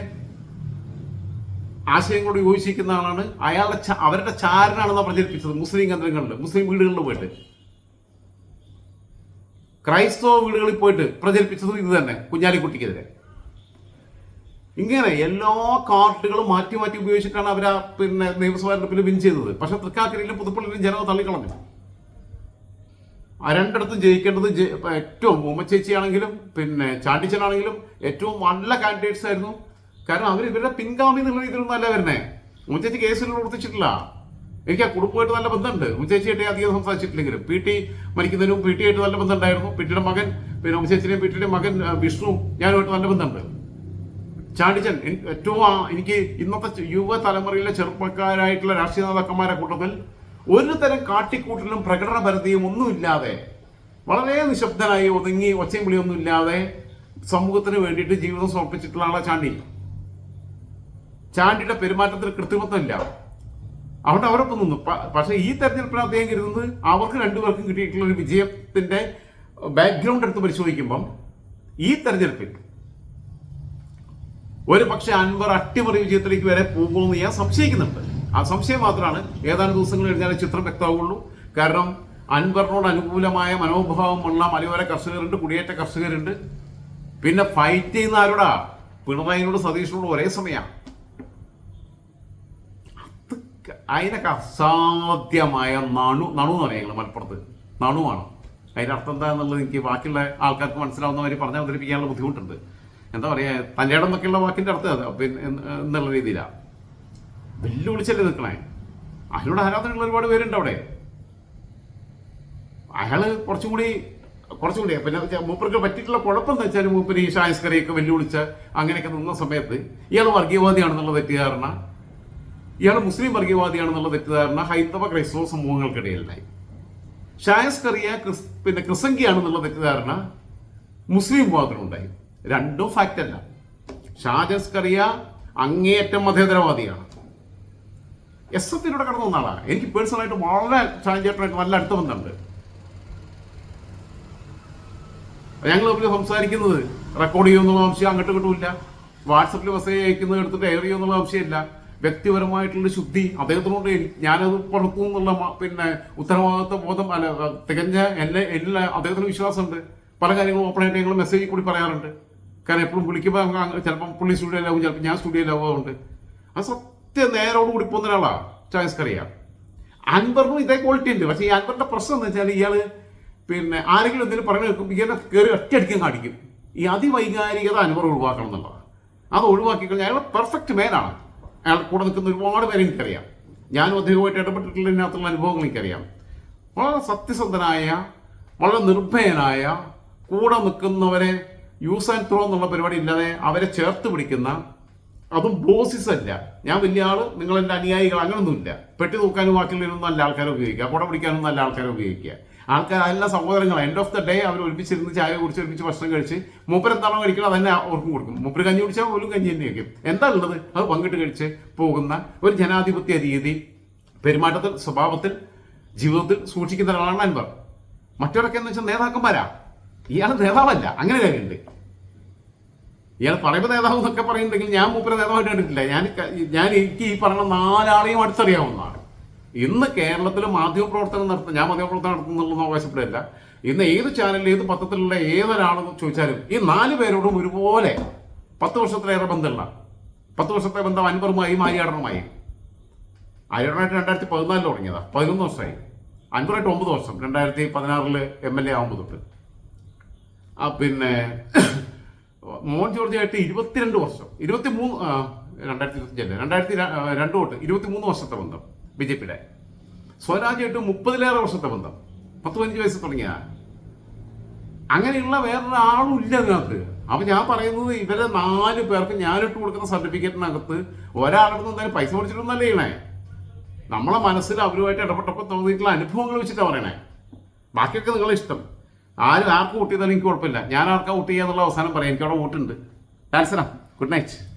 [SPEAKER 1] ആശയങ്ങളോട് യോജിക്കുന്ന ആളാണ്. അയാളുടെ അവരുടെ ചാരനാണെന്നാണ് പ്രചരിപ്പിച്ചത് മുസ്ലിം കേന്ദ്രങ്ങളിൽ മുസ്ലിം വീടുകളിൽ പോയിട്ട്. ക്രൈസ്തവ വീടുകളിൽ പോയിട്ട് പ്രചരിപ്പിച്ചതും ഇത് തന്നെ കുഞ്ഞാലിക്കുട്ടിക്കെതിരെ. ഇങ്ങനെ എല്ലാ കാർഡുകളും മാറ്റി മാറ്റി ഉപയോഗിച്ചിട്ടാണ് അവരാ പിന്നെ നിയമസഭാ തെരഞ്ഞെടുപ്പിൽ വിൻ ചെയ്തത്. പക്ഷെ തൃക്കാക്കരയിലും പുതുപ്പള്ളിയിലും ജനത തള്ളിക്കളഞ്ഞു. രണ്ടിടത്തും ജയിക്കേണ്ടത് ഏറ്റവും ഉമ്മച്ചേച്ചിയാണെങ്കിലും പിന്നെ ചാണ്ടിച്ചനാണെങ്കിലും ഏറ്റവും നല്ല കാൻഡിഡേറ്റ്സ് ആയിരുന്നു കാരണം അവർ ഇവരുടെ പിൻഗാമി എന്നുള്ള രീതിയിലൊന്നും അല്ല വരുന്നേ. ഉമ്മച്ചേച്ചി കേസിൽ പ്രവർത്തിച്ചിട്ടില്ല എനിക്ക് ആ കുടുംബമായിട്ട് നല്ല ബന്ധമുണ്ട്. ഉമ്മച്ചേച്ചിയായിട്ട് ഞാൻ അധികം സംസാരിച്ചിട്ടില്ലെങ്കിലും. പി ടി മരിക്കുന്നതിനും പി ടി ആയിട്ട് നല്ല ബന്ധമുണ്ടായിരുന്നു. പി ടിയുടെ മകൻ പിന്നെ ഉമ്മച്ചേച്ചിയുടെയും പി ടിയുടെ മകൻ വിഷ്ണു ഞാനുമായിട്ട് നല്ല ബന്ധമുണ്ട്. ചാണ്ടിച്ചൻ ഏറ്റവും എനിക്ക് ഇന്നത്തെ യുവ തലമുറയിലെ ചെറുപ്പക്കാരായിട്ടുള്ള രാഷ്ട്രീയ നേതാക്കന്മാരെ കൂട്ടത്തിൽ ഒരു തരം കാട്ടിക്കൂട്ടലും പ്രകടന പരിധിയും ഒന്നുമില്ലാതെ വളരെ നിശബ്ദനായി ഒതുങ്ങി ഒച്ചയും വിളിയൊന്നും ഇല്ലാതെ സമൂഹത്തിന് വേണ്ടിയിട്ട് ജീവിതം സമർപ്പിച്ചിട്ടുള്ള ആളെ ചാണ്ടി. ചാണ്ടിയുടെ പെരുമാറ്റത്തിൽ കൃത്രിമത്വമില്ല. അതുകൊണ്ട് അവരൊപ്പം നിന്നു. പക്ഷേ ഈ തെരഞ്ഞെടുപ്പിന് അദ്ദേഹം കരുതുന്നത് അവർക്ക് രണ്ടുപേർക്കും കിട്ടിയിട്ടുള്ള ഒരു വിജയത്തിന്റെ ബാക്ക്ഗ്രൗണ്ട് എടുത്ത് പരിശോധിക്കുമ്പം ഈ തെരഞ്ഞെടുപ്പിൽ ഒരു പക്ഷേ അൻവർ അട്ടിമറി വിജയത്തിലേക്ക് വരെ പോകുമെന്ന് ഞാൻ സംശയിക്കുന്നുണ്ട്. ആ സംശയം മാത്രമാണ് ഏതാനും ദിവസങ്ങൾ കഴിഞ്ഞാൽ ചിത്രം വ്യക്തമാവുള്ളൂ. കാരണം അൻവറിനോട് അനുകൂലമായ മനോഭാവമുള്ള മലയോര കർഷകരുണ്ട് കുടിയേറ്റ കർഷകരുണ്ട്. പിന്നെ ഫൈറ്റ് ചെയ്യുന്ന ആരോടാ? പിണറായിനോട് സതീഷിനോട് ഒരേ സമയമാണ്. അതിനൊക്കെ അസാധ്യമായ നണു നണു എന്ന് പറയാം മലപ്പുറത്ത്. നണുവാണ് അതിന്റെ അർത്ഥം എന്താണെന്നുള്ളത് എനിക്ക് ബാക്കിയുള്ള ആൾക്കാർക്ക് മനസ്സിലാവുന്ന മാതിരി പറഞ്ഞ് അവതരിപ്പിക്കാനുള്ള ബുദ്ധിമുട്ടുണ്ട്. എന്താ പറയാ തന്റെ ഇടം എന്നൊക്കെയുള്ള വാക്കിന്റെ അർത്ഥം പിന്നെ എന്നുള്ള രീതിയിലാണ് വെല്ലുവിളിച്ചല്ലേ നിൽക്കണേ അയാളുടെ ആരാധനകൾ ഒരുപാട് പേരുണ്ട് അവിടെ. അയാൾ കുറച്ചും കൂടി കുറച്ചും കൂടി പിന്നെ മൂപ്പർക്ക് പറ്റിയിട്ടുള്ള കുഴപ്പം എന്ന് വെച്ചാൽ മൂപ്പര് ഈ ഷായസ്കറിയൊക്കെ വെല്ലുവിളിച്ച് അങ്ങനെയൊക്കെ നിന്ന സമയത്ത് ഇയാൾ വർഗീയവാദിയാണെന്നുള്ള തെറ്റിദ്ധാരണ ഇയാൾ മുസ്ലിം വർഗീയവാദിയാണെന്നുള്ള തെറ്റിദ്ധാരണ ഹൈന്ദവ ക്രൈസ്തവ സമൂഹങ്ങൾക്കിടയിലുണ്ടായി ഷായസ് കറിയ ക്രിസ് പിന്നെ ക്രിസംഗിയാണെന്നുള്ള തെറ്റിദ്ധാരണ മുസ്ലിം വിഭാഗത്തിനുണ്ടായി രണ്ടും ഫാക്റ്റ് അല്ല. ഷാജസ് കറിയ അങ്ങേയറ്റം മതേതരവാദിയാണ്. എസ് എഫിലൂടെ കടന്നു വന്ന എനിക്ക് പേഴ്സണലായിട്ട് വളരെ ഷാൻചേട്ടനായിട്ട് നല്ല അടുത്ത ബന്ധമുണ്ട്. ഞങ്ങൾ തമ്മിൽ സംസാരിക്കുന്നത് റെക്കോർഡ് ചെയ്യുമെന്നുള്ള സംശയം അങ്ങോട്ടും ഇങ്ങോട്ടും ഇല്ല. വാട്സപ്പിൽ മെസ്സേജ് അയക്കുന്നത് എടുത്തിട്ട് എയർ ചെയ്യുമെന്നുള്ള സംശയമില്ല വ്യക്തിപരമായിട്ടുള്ള ശുദ്ധി അദ്ദേഹത്തിനോട് ഞാനത് പുറത്തു നിന്നുള്ള പിന്നെ ഉത്തരവാദിത്വ ബോധം അല്ല തികഞ്ഞ എന്നെ എല്ലാ അദ്ദേഹത്തിന് വിശ്വാസമുണ്ട്. പല കാര്യങ്ങളും ഓപ്പണായിട്ട് ഞങ്ങൾ മെസ്സേജിൽ കൂടി പറയാറുണ്ട്. കാരണം എപ്പോഴും വിളിക്കുമ്പോൾ ചിലപ്പോൾ പുള്ളി സ്റ്റുഡിയോയിലാവും ചിലപ്പോൾ ഞാൻ സ്റ്റുഡിയോയിലാവുന്നുണ്ട് അത് സത്യം നേരോട് കൂടി പോകുന്ന ഒരാളാണ് ചോയ്സ് കറിയാം. അൻവറിനും ഇതേ ക്വാളിറ്റി ഉണ്ട്. പക്ഷേ ഈ അൻവറിന്റെ പ്രശ്നം എന്ന് വെച്ചാൽ ഇയാൾ പിന്നെ ആരെങ്കിലും എന്തെങ്കിലും പറഞ്ഞു വെക്കും ഇയാളെ കയറി ഒറ്റയടിക്കാൻ കാണിക്കും ഈ അതിവൈകാരികത അൻവർ ഒഴിവാക്കണം എന്നുള്ളതാണ്. അത് ഒഴിവാക്കി കഴിഞ്ഞാൽ അയാൾ പെർഫെക്റ്റ് മേനാണ് അയാൾ കൂടെ നിൽക്കുന്ന ഒരുപാട് പേരെ എനിക്കറിയാം. ഞാനും അധികമായിട്ട് ഇടപെട്ടിട്ടുള്ള ഇതിനകത്തുള്ള അനുഭവങ്ങൾ എനിക്കറിയാം. വളരെ സത്യസന്ധനായ വളരെ നിർഭയനായ കൂടെ നിൽക്കുന്നവരെ യൂസ് ആൻഡ് ത്രോ എന്നുള്ള പരിപാടി ഇല്ലാതെ അവരെ ചേർത്ത് പിടിക്കുന്ന അതും ബോസിസ് അല്ല. ഞാൻ വലിയ ആൾ നിങ്ങളെന്റെ അനുയായികൾ അങ്ങനൊന്നുമില്ല. പെട്ടി തൂക്കാനും ബാക്കിയുള്ളതിനൊന്നും നല്ല ആൾക്കാരെ ഉപയോഗിക്കുക കുട പിടിക്കാനും നല്ല ആൾക്കാരെ ഉപയോഗിക്കുക. ആൾക്കാർ എല്ലാ സഹോദരങ്ങൾ എൻഡ് ഓഫ് ദ ഡേ അവർ ഒരുമിച്ചിരുന്ന് ചായ കുടിച്ച് ഒരുമിച്ച് ഭക്ഷണം കഴിച്ച് മൂപ്പർ എന്താണോ കഴിക്കുന്നത് അതന്നെ അവർക്കും കൊടുക്കും. മൂപ്പര് കഞ്ഞി കുടിച്ചാൽ പോലും കഞ്ഞി തന്നെ വയ്ക്കും എന്താ ഉള്ളത്? അത് പങ്കിട്ട് കഴിച്ച് പോകുന്ന ഒരു ജനാധിപത്യ രീതി പെരുമാറ്റത്തിൽ സ്വഭാവത്തിൽ ജീവിതത്തിൽ സൂക്ഷിക്കുന്ന ഒരാളാണ് അൻവർ. മറ്റവരൊക്കെ എന്ന് വെച്ചാൽ നേതാക്കന്മാരാ. ഇയാൾ നേതാവല്ല. അങ്ങനെ കാര്യമുണ്ട്. ഇയാൾ പറയുമ്പോൾ നേതാവ് എന്നൊക്കെ പറയുന്നുണ്ടെങ്കിൽ ഞാൻ മൂപ്പര നേതാവായിട്ട് കണ്ടിട്ടില്ല. ഞാൻ ഞാൻ എനിക്ക് ഈ പറഞ്ഞ നാലാളെയും അടുത്തറിയാവുന്നതാണ്. ഇന്ന് കേരളത്തിൽ മാധ്യമപ്രവർത്തനം നടത്തുന്ന ഞാൻ മാധ്യമപ്രവർത്തനം നടത്തുന്നുള്ള അവകാശപ്പെടില്ല. ഇന്ന് ഏത് ചാനലിൽ ഏത് പത്രത്തിലുള്ള ഏതൊരാളെന്ന് ചോദിച്ചാലും ഈ നാല് പേരോടും ഒരുപോലെ പത്ത് വർഷത്തിലേറെ ബന്ധമുള്ള പത്ത് വർഷത്തെ ബന്ധം അൻപറുമായി മാര്യാടനുമായി. ആര്യാടനായിട്ട് രണ്ടായിരത്തി പതിനാലിൽ തുടങ്ങിയതാ. പതിനൊന്ന് വർഷമായി. അൻപറായിട്ട് ഒമ്പത് വർഷം. രണ്ടായിരത്തി പതിനാറിൽ എം എൽ എ ആകുമ്പോൾ തൊട്ട്. ആ പിന്നെ മോഹൻ ആയിട്ട് ഇരുപത്തിരണ്ട് വർഷം. ഇരുപത്തി മൂന്ന് രണ്ടായിരത്തി ഇരുപത്തിയഞ്ചല്ലേ രണ്ടായിരത്തി രണ്ട് തൊട്ട് ഇരുപത്തി മൂന്ന് വർഷത്തെ ബന്ധം. ബി ജെ പിയുടെ. സ്വരാജായിട്ട് മുപ്പതിലേറെ വർഷത്തെ ബന്ധം. പത്ത് പതിനഞ്ച് വയസ്സ് തുടങ്ങിയ. അങ്ങനെയുള്ള വേറൊരാളും ഇല്ല അതിനകത്ത്. അപ്പൊ ഞാൻ പറയുന്നത് ഇവരെ നാല് പേർക്ക് ഞാനിട്ട് കൊടുക്കുന്ന സർട്ടിഫിക്കറ്റിനകത്ത് ഒരാളുടെ എന്തായാലും പൈസ മേടിച്ചിട്ടൊന്നല്ല ചെയ്യണേ. നമ്മളെ മനസ്സിൽ അവരുമായിട്ട് ഇടപെട്ടപ്പോൾ തോന്നിയിട്ടുള്ള അനുഭവങ്ങൾ വെച്ചിട്ടാണ് പറയണേ. ബാക്കിയൊക്കെ നിങ്ങളെ ഇഷ്ടം. ആരും ആർക്ക് വോട്ട് ചെയ്താലും എനിക്ക് കുഴപ്പമില്ല. ഞാൻ ആർക്കാ വോട്ട് ചെയ്യാന്നുള്ള അവസാനം പറയാം. എനിക്ക് അവിടെ വോട്ടുണ്ട് ഗുഡ് നൈറ്റ്.